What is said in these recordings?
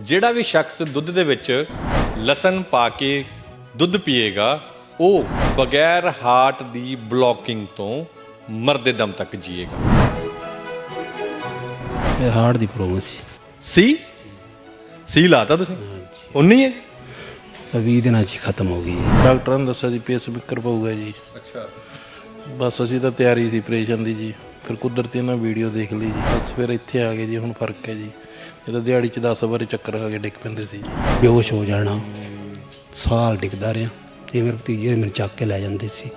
ਜਿਹੜਾ ਵੀ ਸ਼ਖਸ ਦੁੱਧ ਦੇ ਵਿੱਚ ਲਸਣ ਪਾ ਕੇ ਦੁੱਧ ਪੀਏਗਾ ਉਹ ਬਗੈਰ ਹਾਰਟ ਦੀ ਬਲੋਕਿੰਗ ਤੋਂ ਮਰਦੇ ਦਮ ਤੱਕ ਜੀਏਗਾ। ਇਹ ਹਾਰਟ ਦੀ ਪ੍ਰੋਬਲਮ ਸੀ। ਸੀ? ਸੀ ਲਾਤਾ ਤੁਸੀਂ? ਉਨੀ ਹੈ? ਤਾਂ 20 ਦਿਨਾਂ 'ਚ ਹੀ ਖਤਮ ਹੋ ਗਈ ਹੈ। ਡਾਕਟਰਾਂ ਨੇ ਦੱਸਿਆ ਜੀ ਪੇਸ ਮੇਕਰ ਪਊਗਾ ਜੀ। ਅੱਛਾ। ਬਸ ਅਸੀਂ ਤਾਂ ਤਿਆਰੀ ਸੀ ਆਪਰੇਸ਼ਨ ਦੀ ਜੀ। ਫਿਰ ਕੁਦਰਤੀ ਇਹਨਾਂ ਵੀਡੀਓ ਦੇਖ ਲਈ ਜੀ। ਬਸ ਫਿਰ ਇੱਥੇ ਆ ਗਏ ਜੀ ਹੁਣ ਫ਼ਰਕ ਹੈ ਜੀ। ਇਹ ਤਾਂ ਦਿਹਾੜੀ 'ਚ 10 ਵਾਰੀ ਚੱਕਰ ਖਾ ਕੇ ਡਿੱਗ ਪੈਂਦੇ ਸੀ ਬੇਹੋਸ਼ ਹੋ ਜਾਣਾ। ਸਾਲ ਡਿੱਗਦਾ ਰਿਹਾ। ਤੇ ਮੇਰੇ ਭਤੀਜੇ ਮੈਨੂੰ ਚੱਕ ਕੇ ਲੈ ਜਾਂਦੇ ਸੀ।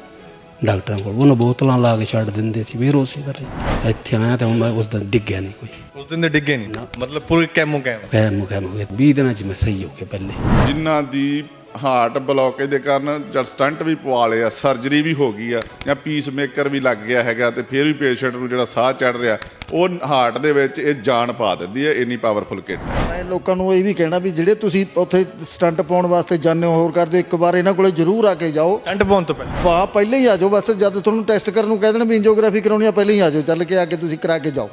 ਡਾਕਟਰਾਂ ਕੋਲ। ਉਹਨਾਂ ਬੋਤਲਾਂ ਲਾ ਕੇ ਛੱਡ ਦਿੰਦੇ ਸੀ। ਫਿਰ ਉਸੇ ਤਰ੍ਹਾਂ ਹੀ। ਇੱਥੇ ਆਇਆ ਤਾਂ ਹੁਣ ਮੈਂ ਉਸ ਦਿਨ ਡਿੱਗਿਆ ਨਹੀਂ ਕੋਈ। ਉਸ ਦਿਨ ਦੇ ਡਿੱਗੇ ਨਹੀਂ। ਮਤਲਬ ਪੂਰੇ ਕੈਮੋ ਕੈਮ। ਮੁਖੇ ਮੁਖੇ 20 ਦਿਨਾਂ 'ਚ ਮੈਂ ਸਹੀ ਹੋ ਗਿਆ ਪਹਿਲੇ। ਜਿਨ੍ਹਾਂ ਦੀ ਹਾਰਟ ਬਲੌਕੇਜ ਦੇ ਕਾਰਨ ਜਦ ਸਟੰਟ ਵੀ ਪਵਾ ਲਿਆ ਸਰਜਰੀ ਵੀ ਹੋ ਗਈ ਆ ਜਾਂ ਪੀਸ ਮੇਕਰ ਵੀ ਲੱਗ ਗਿਆ ਹੈਗਾ ਤੇ ਫਿਰ ਵੀ ਪੇਸ਼ੈਂਟ ਨੂੰ ਜਿਹੜਾ ਸਾਹ ਚੜ ਰਿਹਾ ਉਹ ਹਾਰਟ ਦੇ ਵਿੱਚ ਇਹ ਜਾਨ ਪਾ ਦਿੰਦੀ ਹੈ ਇੰਨੀ ਪਾਵਰਫੁਲ ਕਿੱਟ ਮੈਂ ਲੋਕਾਂ ਨੂੰ ਇਹ ਵੀ ਕਹਿਣਾ ਵੀ ਜਿਹੜੇ ਤੁਸੀਂ ਉੱਥੇ ਸਟੰਟ ਪਾਉਣ ਵਾਸਤੇ ਜਾਂਦੇ ਹੋ ਹੋਰ ਕਰਦੇ ਹੋ, ਇੱਕ ਵਾਰ ਇਹਨਾਂ ਕੋਲੇ ਜ਼ਰੂਰ ਆ ਕੇ ਜਾਓ। ਸਟੰਟ ਪਾਉਣ ਤੋਂ ਪਹਿਲਾਂ। ਪਾ ਪਹਿਲਾਂ ਹੀ ਆ ਜਾਓ ਬਸ ਜਦ ਤੁਹਾਨੂੰ ਟੈਸਟ ਕਰਨ ਨੂੰ ਕਹਿ ਦੇਣ ਵੀ ਇੰਜੀਓਗ੍ਰਾਫੀ ਕਰਾਉਣੀ ਆ ਪਹਿਲਾਂ ਹੀ ਆ ਜਾਓ ਚੱਲ ਕੇ ਆ ਕੇ ਤੁਸੀਂ ਕਰਾ ਕੇ ਜਾਓ।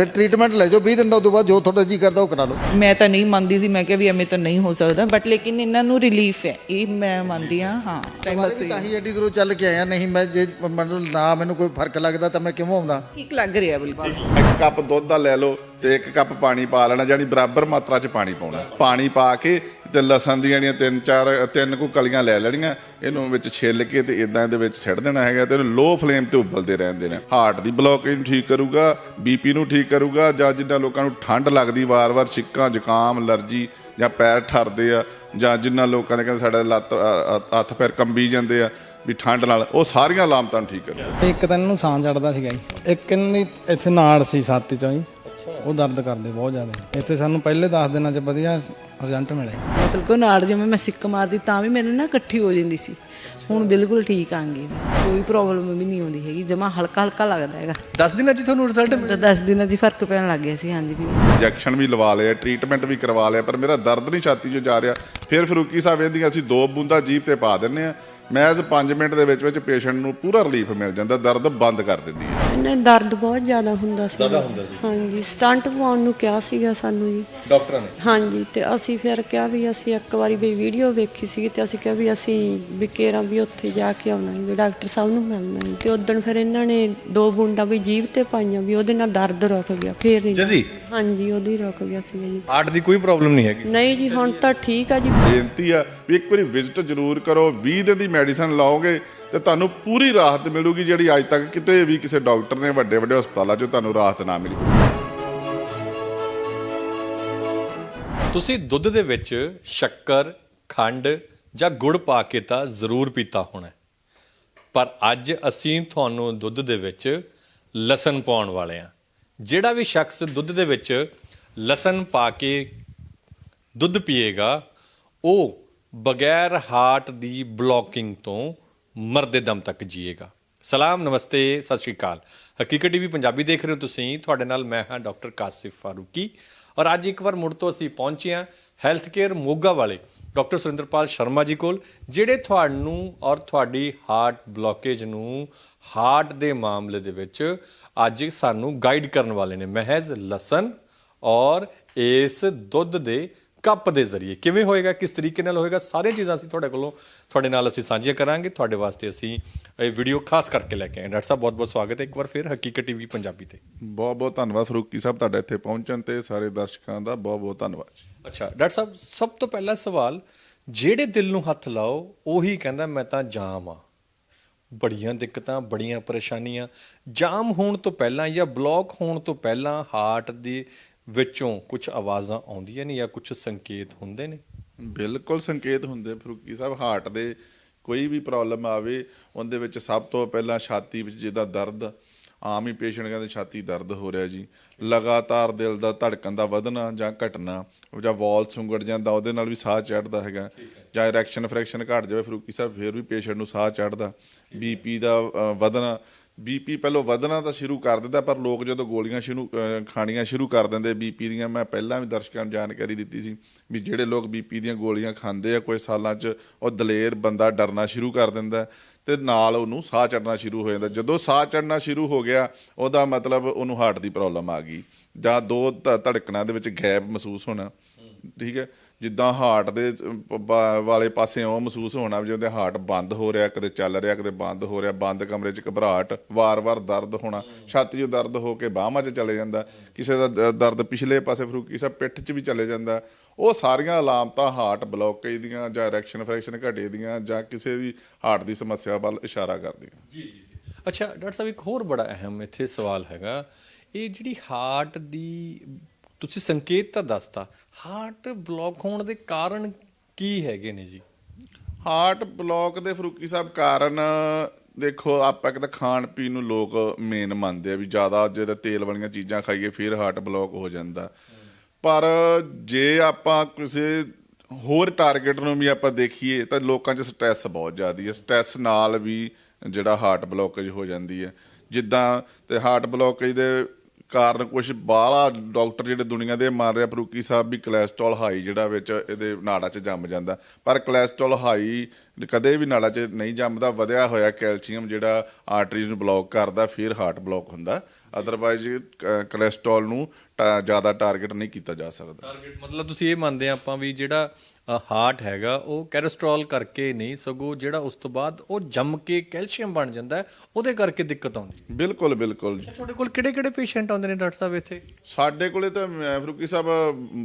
ਫਿਰ ਟ੍ਰੀਟਮੈਂਟ ਲੈ ਜਾਓ 20 ਦਿਨ ਦਾ ਤੋਂ ਬਾਅਦ ਜੋ ਤੁਹਾਡਾ ਜੀ ਕਰਦਾ ਉਹ ਕਰਾ ਲਓ। ਮੈਂ ਤਾਂ ਨਹੀਂ ਮੰਨਦੀ ਸੀ ਮੈਂ ਕਿਹਾ ਵੀ ਐਵੇਂ ਤਾਂ ਨਹੀਂ ਹੋ ਸਕਦਾ ਬਟ ਲੇਕਿਨ ਇਹਨਾਂ ਨੂੰ ਰਿਲੀਫ ਹੈ ਇਹ ਮੈਂ ਮੰਨਦੀ ਹਾਂ ਹਾਂ ਟਾਈਮ ਮੈਂ ਵੀ ਤਾਂ ਹੀ ਐਡੀ ਦੂਰੋਂ ਚੱਲ ਕੇ ਆਇਆ ਨਹੀਂ ਮੈਂ ਜੇ ਮੈਨੂੰ ਨਾ ਮੈਨੂੰ ਕੋਈ ਫ਼ਰਕ ਲੱਗਦਾ ਤਾਂ ਮੈਂ ਕਿਉਂ ਆਉਂਦਾ? ਠੀਕ ਲੱਗ ਰਿਹਾ ਬਿਲਕੁਲ। ਇੱਕ ਕੱਪ ਦੁੱਧ ਦਾ ਲੈ ਲਓ ਤੇ ਇੱਕ ਕੱਪ ਪਾਣੀ ਪਾ ਲੈਣਾ ਯਾਨੀ ਬਰਾਬਰ ਮਾਤਰਾ 'ਚ ਪਾਣੀ ਪਾਉਣਾ। ਪਾਣੀ ਪਾ ਕੇ ਤੇ ਲਸਣ ਦੀਆਂ ਜਿਹੜੀਆਂ ਤਿੰਨ ਚਾਰ ਤਿੰਨ ਕੁ ਕਲੀਆਂ ਲੈ ਲੈਣੀਆਂ ਇਹਨੂੰ ਵਿੱਚ ਛਿੱਲ ਕੇ ਤੇ ਇਦਾਂ ਇਹਦੇ ਵਿੱਚ ਸਿੱਟ ਦੇਣਾ ਹੈਗਾ ਤੇ ਇਹਨੂੰ ਲੋ ਫਲੇਮ ਤੇ ਉਬਲਦੇ ਰਹਿੰਦੇ ਨੇ ਹਾਰਟ ਦੀ ਬਲੋਕੇਜ ਨੂੰ ਠੀਕ ਕਰੂਗਾ ਬੀਪੀ ਨੂੰ ਠੀਕ ਕਰੂਗਾ ਜਾਂ ਜਿਨ੍ਹਾਂ ਲੋਕਾਂ ਨੂੰ ਠੰਡ ਲੱਗਦੀ ਵਾਰ-ਵਾਰ ਛਿੱਕਾਂ ਜ਼ੁਕਾਮ ਅਲਰਜੀ ਜਾਂ ਪੈਰ ਠਰਦੇ ਆ ਜਾਂ ਜਿਨ੍ਹਾਂ ਲੋਕਾਂ ਦੇ ਕਹਿੰਦੇ ਸਾਡਾ ਲੱਤ ਹੱਥ ਪੈਰ ਕੰਬੀ ਜਾਂਦੇ ਆ ਵੀ ਠੰਡ ਨਾਲ ਉਹ ਸਾਰੀਆਂ ਲਾਮਤਾਂ ਨੂੰ ਠੀਕ ਕਰੂਗਾ। ਇੱਕ ਤਾਂ ਇਹਨਾਂ ਨੂੰ ਸਾਹ ਚੜਦਾ ਸੀਗਾ ਜੀ। ਇੱਕ ਇਹਨਾਂ ਦੀ ਇੱਥੇ ਨਾੜ ਸੀ ਛਾਤੀ ਚੋਂ ਜੀ। ਉਹ ਦਰਦ ਕਰਦੇ ਬਹੁਤ ਜ਼ਿਆਦਾ। ਇੱਥੇ ਸਾਨੂੰ ਪਹਿਲੇ 10 ਦਿਨਾਂ 'ਚ ਵਧੀਆ ਰਿਜ਼ਲਟ ਮਿਲੇ ਮਤਲਬ ਕਿ ਨਾੜ ਜਿਵੇਂ ਮੈਂ ਸਿੱਕ ਮਾਰਦੀ ਤਾਂ ਵੀ ਮੈਨੂੰ ਨਾ ਇਕੱਠੀ ਹੋ ਜਾਂਦੀ ਸੀ। ਹੁਣ ਬਿਲਕੁਲ ਠੀਕ ਆਂਗੀ ਕੋਈ ਪ੍ਰੋਬਲਮ ਵੀ ਨਹੀਂ ਆਉਂਦੀ ਹੈਗੀ ਜਮਾ ਹਲਕਾ ਹਲਕਾ ਲੱਗਦਾ ਹੈਗਾ। 10 ਦਿਨਾਂ 'ਚ ਤੁਹਾਨੂੰ ਰਿਜ਼ਲਟ ਤਾਂ 10 ਦਿਨਾਂ 'ਚ ਫ਼ਰਕ ਪੈਣ ਲੱਗ ਗਿਆ ਸੀ ਹਾਂਜੀ ਵੀ। ਇੰਜੈਕਸ਼ਨ ਵੀ ਲਵਾ ਲਿਆ ਟ੍ਰੀਟਮੈਂਟ ਵੀ ਕਰਵਾ ਲਿਆ ਪਰ ਮੇਰਾ ਦਰਦ ਨਹੀਂ ਛਾਤੀ 'ਚ ਜਾ ਰਿਹਾ। ਫਿਰ ਫਰੂਕੀ ਸਾਹਿਬ ਇਹਦੀਆਂ ਅਸੀਂ ਦੋ ਬੂੰਦਾਂ ਜੀਭ ਤੇ ਪਾ ਦਿੰਨੇ ਆ ਮੈਜ਼ 5 ਮਿੰਟ ਦੇ ਵਿੱਚ ਵਿੱਚ ਪੇਸ਼ੈਂਟ ਨੂੰ ਪੂਰਾ ਰਿਲੀਫ ਮਿਲ ਜਾਂਦਾ ਦਰਦ ਬੰਦ ਕਰ ਦਿੰਦੀ ਹੈ। ਇਹਨੇ ਦਰਦ ਬਹੁਤ ਜ਼ਿਆਦਾ ਹੁੰਦਾ ਸੀ। ਜ਼ਿਆਦਾ ਹੁੰਦਾ ਸੀ। ਹਾਂਜੀ ਸਟੰਟ ਪਵਾਉਣ ਨੂੰ ਕਿਹਾ ਸੀਗਾ ਸਾਨੂੰ ਜੀ। ਡਾਕਟਰਾਂ ਨੇ? ਹਾਂਜੀ ਤੇ ਅਸੀਂ ਫਿਰ ਕਿਹਾ ਵੀ ਅਸੀਂ ਇੱਕ ਵਾਰੀ ਵੀ ਵੀਡੀਓ ਵੇਖੀ ਸੀ ਤੇ ਅਸੀਂ ਕਿਹਾ ਵੀ ਅਸੀਂ ਵੀ ਕੇਰਾਂ ਵੀ ਉੱਥੇ ਜਾ ਕੇ ਆਉਣਾ ਹੈ ਡਾਕਟਰ ਸਾਹਿਬ ਨੂੰ ਮਿਲਣਾ ਹੈ ਤੇ ਉਦੋਂ ਫਿਰ ਇਹਨਾਂ ਨੇ ਦੋ ਬੂੰਦਾਂ ਵੀ ਜੀਭ ਤੇ ਪਾਈਆਂ ਵੀ ਉਹਦੇ ਨਾਲ ਦਰਦ ਰੁਕ ਗਿਆ ਫੇਰ ਨਹੀਂ। ਜਦੀ? ਹਾਂਜੀ ਉਹਦੀ ਰੁਕ ਗਿਆ ਸੀ ਜੀ। ਹਾਰਟ ਦੀ ਕੋਈ ਪ੍ਰੋਬਲਮ ਨਹੀਂ ਹੈਗੀ? ਨਹੀਂ ਜੀ ਹੁਣ ਤਾਂ ਠੀਕ ਆ ਜੀ। ਬੇਨਤੀ ਆ ਵੀ ਇੱਕ ਵਾਰੀ ਵਿਜ਼ਿਟ ਜ਼ਰੂਰ ਕਰੋ 20 ਦਿਨ ਦੀ ਮੈਡੀਸਨ ਲਾਓਗੇ ਤੇ ਤੁਹਾਨੂੰ ਪੂਰੀ ਰਾਹਤ ਮਿਲੂਗੀ ਜਿਹੜੀ ਅੱਜ ਤੱਕ ਕਿਤੇ ਵੀ ਕਿਸੇ ਡਾਕਟਰ ਨੇ ਵੱਡੇ ਵੱਡੇ ਹਸਪਤਾਲਾਂ 'ਚ ਤੁਹਾਨੂੰ ਰਾਹਤ ਨਾ ਮਿਲੀ। ਤੁਸੀਂ ਦੁੱਧ ਦੇ ਵਿੱਚ ਸ਼ੱਕਰ, ਖੰਡ ਜਾਂ ਗੁੜ ਪਾ ਕੇ ਤਾਂ ਜ਼ਰੂਰ ਪੀਤਾ ਹੋਣਾ ਪਰ ਅੱਜ ਅਸੀਂ ਤੁਹਾਨੂੰ ਦੁੱਧ ਦੇ ਵਿੱਚ ਲਸਣ ਪਾਉਣ ਵਾਲੇ ਹਾਂ। ਜਿਹੜਾ ਵੀ ਸ਼ਖਸ ਦੁੱਧ ਦੇ ਵਿੱਚ ਲਸਣ ਪਾ ਕੇ ਦੁੱਧ ਪੀਏਗਾ, ਉਹ ਬਗੈਰ ਹਾਰਟ ਦੀ ਬਲੋਕਿੰਗ ਤੋਂ ਮਰਦੇ ਦਮ ਤੱਕ ਜੀਏਗਾ। ਸਲਾਮ, ਨਮਸਤੇ, ਸਤਿ ਸ਼੍ਰੀ ਅਕਾਲ। ਹਕੀਕਤ ਟੀਵੀ ਪੰਜਾਬੀ ਦੇਖ ਰਹੇ ਹੋ ਤੁਸੀਂ। ਤੁਹਾਡੇ ਨਾਲ ਮੈਂ ਹਾਂ ਡਾਕਟਰ ਕਾਸਿਫ ਫਾਰੂਕੀ। ਔਰ ਅੱਜ ਇੱਕ ਵਾਰ ਮੁੜ ਤੋਂ ਅਸੀਂ ਪਹੁੰਚੇ ਹਾਂ ਹੈਲਥ ਕੇਅਰ ਮੋਗਾ ਵਾਲੇ ਡਾਕਟਰ ਸੁਰਿੰਦਰਪਾਲ ਸ਼ਰਮਾ ਜੀ ਕੋਲ, ਜਿਹੜੇ ਤੁਹਾਨੂੰ ਔਰ ਤੁਹਾਡੀ ਹਾਰਟ ਬਲੋਕੇਜ ਨੂੰ, ਹਾਰਟ ਦੇ ਮਾਮਲੇ ਦੇ ਵਿੱਚ ਅੱਜ ਸਾਨੂੰ ਗਾਈਡ ਕਰਨ ਵਾਲੇ ਨੇ। ਮਹਿਜ਼ ਲਸਣ ਔਰ ਇਸ ਦੁੱਧ ਦੇ ਕੱਪ ਦੇ ਜ਼ਰੀਏ। ਕਿਵੇਂ ਹੋਏਗਾ ਕਿਸ ਤਰੀਕੇ ਨਾਲ ਹੋਏਗਾ ਸਾਰੀਆਂ ਚੀਜ਼ਾਂ ਅਸੀਂ ਤੁਹਾਡੇ ਕੋਲੋਂ ਤੁਹਾਡੇ ਨਾਲ ਅਸੀਂ ਸਾਂਝੀਆਂ ਕਰਾਂਗੇ। ਤੁਹਾਡੇ ਵਾਸਤੇ ਅਸੀਂ ਇਹ ਵੀਡੀਓ ਖਾਸ ਕਰਕੇ ਲੈ ਕੇ ਆਏ। ਡਾਕਟਰ ਸਾਹਿਬ ਬਹੁਤ ਬਹੁਤ ਸਵਾਗਤ ਹੈ। ਇੱਕ ਵਾਰ ਫਿਰ ਹਕੀਕਤ ਟੀਵੀ ਪੰਜਾਬੀ ਤੇ। ਬਹੁਤ ਬਹੁਤ ਧੰਨਵਾਦ ਫਰੂਕੀ ਸਾਹਿਬ ਤੁਹਾਡਾ ਇੱਥੇ ਪਹੁੰਚਣ ਤੇ ਸਾਰੇ ਦਰਸ਼ਕਾਂ ਦਾ ਬਹੁਤ ਬਹੁਤ ਧੰਨਵਾਦ। ਅੱਛਾ ਡਾਕਟਰ ਸਾਹਿਬ ਸਭ ਤੋਂ ਪਹਿਲਾ ਸਵਾਲ ਜਿਹੜੇ ਦਿਲ ਨੂੰ ਹੱਥ ਲਾਓ ਉਹੀ ਕਹਿੰਦਾ ਮੈਂ ਤਾਂ ਜਾਮ ਆ। ਬੜੀਆਂ ਦਿੱਕਤਾਂ ਬੜੀਆਂ ਪਰੇਸ਼ਾਨੀਆਂ। ਜਾਮ ਹੋਣ ਤੋਂ ਪਹਿਲਾਂ ਜਾਂ ਬਲੌਕ ਹੋਣ ਤੋਂ ਪਹਿਲਾਂ ਹਾਰਟ ਦੇ ਵਿੱਚੋਂ ਕੁਝ ਆਵਾਜ਼ਾਂ ਆਉਂਦੀਆਂ ਨੇ ਜਾਂ ਕੁਝ ਸੰਕੇਤ ਹੁੰਦੇ ਨੇ? ਬਿਲਕੁਲ ਸੰਕੇਤ ਹੁੰਦੇ ਫਰੂਕੀ ਸਾਹਿਬ, ਹਾਰਟ ਦੇ ਕੋਈ ਵੀ ਪ੍ਰੋਬਲਮ ਆਵੇ, ਉਹਦੇ ਵਿੱਚ ਸਭ ਤੋਂ ਪਹਿਲਾਂ ਛਾਤੀ ਵਿੱਚ ਜਿਹਦਾ ਦਰਦ, ਆਮ ਹੀ ਪੇਸ਼ੈਂਟ ਕਹਿੰਦੇ ਛਾਤੀ ਦਰਦ ਹੋ ਰਿਹਾ ਜੀ। ਲਗਾਤਾਰ ਦਿਲ ਦਾ ਧੜਕਣ ਦਾ ਵਧਣਾ ਜਾਂ ਘਟਣਾ, ਜਾਂ ਵਾਲ ਸੁੰਗੜ ਜਾਂਦਾ, ਉਹਦੇ ਨਾਲ ਵੀ ਸਾਹ ਚੜਦਾ ਹੈਗਾ। ਜਾਂ ਇਰੈਕਸ਼ਨ ਫ੍ਰੈਕਸ਼ਨ ਘਟ ਜਾਵੇ, ਫਰੂਕੀ ਸਾਹਿਬ, ਫਿਰ ਵੀ ਪੇਸ਼ੈਂਟ ਨੂੰ ਸਾਹ ਚੜਦਾ ਬੀਪੀ ਦਾ ਵਧਣਾ ਬੀਪੀ ਪਹਿਲਾਂ ਵਧਣਾ ਤਾਂ ਸ਼ੁਰੂ ਕਰ ਦਿੰਦਾ, ਪਰ ਲੋਕ ਜਦੋਂ ਗੋਲੀਆਂ ਸ਼ੁਰੂ ਖਾਣੀਆਂ ਸ਼ੁਰੂ ਕਰ ਦਿੰਦੇ ਬੀਪੀ ਦੀਆਂ, ਮੈਂ ਪਹਿਲਾਂ ਵੀ ਦਰਸ਼ਕਾਂ ਨੂੰ ਜਾਣਕਾਰੀ ਦਿੱਤੀ ਸੀ ਵੀ ਜਿਹੜੇ ਲੋਕ ਬੀਪੀ ਦੀਆਂ ਗੋਲੀਆਂ ਖਾਂਦੇ ਆ, ਕੋਈ ਸਾਲਾਂ 'ਚ ਉਹ ਦਲੇਰ ਬੰਦਾ ਡਰਨਾ ਸ਼ੁਰੂ ਕਰ ਦਿੰਦਾ ਤੇ ਨਾਲ ਉਹਨੂੰ ਸਾਹ ਚੜਨਾ ਸ਼ੁਰੂ ਹੋ ਜਾਂਦਾ। ਜਦੋਂ ਸਾਹ ਚੜਨਾ ਸ਼ੁਰੂ ਹੋ ਗਿਆ, ਉਹਦਾ ਮਤਲਬ ਉਹਨੂੰ ਹਾਰਟ ਦੀ ਪ੍ਰੋਬਲਮ ਆ ਗਈ ਜਾਂ ਦੋ ਧ- ਧੜਕਣਾਂ ਦੇ ਵਿੱਚ ਗੈਪ ਮਹਿਸੂਸ ਹੋਣਾ, ਠੀਕ ਹੈ? ਜਿੱਦਾਂ ਹਾਰਟ ਦੇ ਵਾਲੇ ਪਾਸੇ ਉਹ ਮਹਿਸੂਸ ਹੋਣਾ ਵੀ ਜਿਵੇਂ ਹਾਰਟ ਬੰਦ ਹੋ ਰਿਹਾ, ਕਦੇ ਚੱਲ ਰਿਹਾ, ਕਦੇ ਬੰਦ ਹੋ ਰਿਹਾ, ਬੰਦ ਕਮਰੇ 'ਚ ਘਬਰਾਹਟ, ਵਾਰ-ਵਾਰ ਦਰਦ ਹੋਣਾ, ਛਾਤੀ 'ਚ ਦਰਦ ਹੋ ਕੇ ਬਾਹਾਂ 'ਚ ਚਲੇ ਜਾਂਦਾ, ਕਿਸੇ ਦਾ ਦ- ਦਰਦ ਪਿਛਲੇ ਪਾਸੇ ਫਰੂਕੀ ਸਾਹਿਬ ਪਿੱਠ 'ਚ ਵੀ ਚਲੇ ਜਾਂਦਾ, ਉਹ ਸਾਰੀਆਂ ਅਲਾਮਤਾਂ ਹਾਰਟ ਬਲੌਕੇਜ ਦੀਆਂ ਜਾਂ ਇਰੈਕਸ਼ਨ ਫ੍ਰੈਕਸ਼ਨ ਘਟੇ ਦੀਆਂ ਜਾਂ ਕਿਸੇ ਵੀ ਹਾਰਟ ਦੀ ਸਮੱਸਿਆ ਵੱਲ ਇਸ਼ਾਰਾ ਕਰਦੀਆਂ। ਅੱਛਾ, ਡਾਕਟਰ ਸਾਹਿਬ, ਇੱਕ ਹੋਰ ਬੜਾ ਅਹਿਮ ਇੱਥੇ ਸਵਾਲ ਹੈਗਾ, ਇਹ ਜਿਹੜੀ ਹਾਰਟ ਦੀ ਤੁਸੀਂ ਸੰਕੇਤ ਤਾਂ ਦੱਸਤਾ ਹਾਰਟ ਬਲੌਕ ਹੋਣ ਦੇ ਕਾਰਨ ਕੀ ਹੈਗੇ ਨੇ ਜੀ? ਹਾਰਟ ਬਲੌਕ ਦੇ ਫਰੂਕੀ ਸਾਹਿਬ ਕਾਰਨ, ਦੇਖੋ, ਆਪਾਂ ਇੱਕ ਤਾਂ ਖਾਣ ਪੀਣ ਨੂੰ ਲੋਕ ਮੇਨ ਮੰਨਦੇ ਆ ਵੀ ਜ਼ਿਆਦਾ ਜਿਹੜਾ ਤੇਲ ਵਾਲੀਆਂ ਚੀਜ਼ਾਂ ਖਾਈਏ, ਫਿਰ ਹਾਰਟ ਬਲੌਕ ਹੋ ਜਾਂਦਾ। ਪਰ ਜੇ ਆਪਾਂ ਕਿਸੇ ਹੋਰ ਟਾਰਗੇਟ ਨੂੰ ਵੀ ਆਪਾਂ ਦੇਖੀਏ, ਤਾਂ ਲੋਕਾਂ 'ਚ ਸਟ੍ਰੈਸ ਬਹੁਤ ਜ਼ਿਆਦੀ ਹੈ। ਸਟ੍ਰੈਸ ਨਾਲ ਵੀ ਜਿਹੜਾ ਹਾਰਟ ਬਲੌਕੇਜ ਹੋ ਜਾਂਦੀ ਹੈ। ਜਿੱਦਾਂ ਤੇ ਹਾਰਟ ਬਲੌਕੇਜ ਦੇ ਕਾਰਨ ਕੁਝ ਬਾਹਲਾ ਡਾਕਟਰ ਜਿਹੜੇ ਦੁਨੀਆ ਦੇ ਮਾਰ ਰਿਹਾ ਫਰੂਕੀ ਸਾਹਿਬ ਵੀ ਕੋਲੇਸਟ੍ਰੋਲ ਹਾਈ ਜਿਹੜਾ ਵਿੱਚ ਇਹਦੇ ਨਾੜਾਂ 'ਚ ਜੰਮ ਜਾਂਦਾ। ਪਰ ਕੋਲੇਸਟ੍ਰੋਲ ਹਾਈ ਕਦੇ ਵੀ ਨਾੜਾਂ 'ਚ ਨਹੀਂ ਜੰਮਦਾ ਵਧਿਆ ਹੋਇਆ ਕੈਲਸ਼ੀਅਮ ਜਿਹੜਾ ਆਰਟਰੀਜ਼ ਨੂੰ ਬਲੌਕ ਕਰਦਾ ਫਿਰ ਹਾਰਟ ਬਲੌਕ ਹੁੰਦਾ। ਅਦਰਵਾਈਜ਼ ਕੋਲੇਸਟ੍ਰੋਲ ਨੂੰ ਜ਼ਿਆਦਾ ਟਾਰਗੇਟ ਨਹੀਂ ਕੀਤਾ ਜਾ ਸਕਦਾ। ਟਾਰਗੇਟ ਮਤਲਬ ਤੁਸੀਂ ਇਹ ਮੰਨਦੇ ਆ ਆਪਾਂ ਵੀ ਜਿਹੜਾ ਹਾਰਟ ਹੈਗਾ ਉਹ ਕੈਲਸਟ੍ਰੋਲ ਕਰਕੇ ਨਹੀਂ ਸਗੋਂ ਜਿਹੜਾ ਉਸ ਤੋਂ ਬਾਅਦ ਉਹ ਜੰਮ ਕੇ ਕੈਲਸ਼ੀਅਮ ਬਣ ਜਾਂਦਾ ਉਹਦੇ ਕਰਕੇ ਦਿੱਕਤ ਆਉਂਦੀ ਹੈ। ਬਿਲਕੁਲ ਬਿਲਕੁਲ ਜੀ। ਤੁਹਾਡੇ ਕੋਲ ਕਿਹੜੇ ਕਿਹੜੇ ਪੇਸ਼ੈਂਟ ਆਉਂਦੇ ਨੇ ਡਾਕਟਰ ਸਾਹਿਬ ਇੱਥੇ? ਸਾਡੇ ਕੋਲੇ ਤਾਂ ਫਰੂਕੀ ਸਾਹਿਬ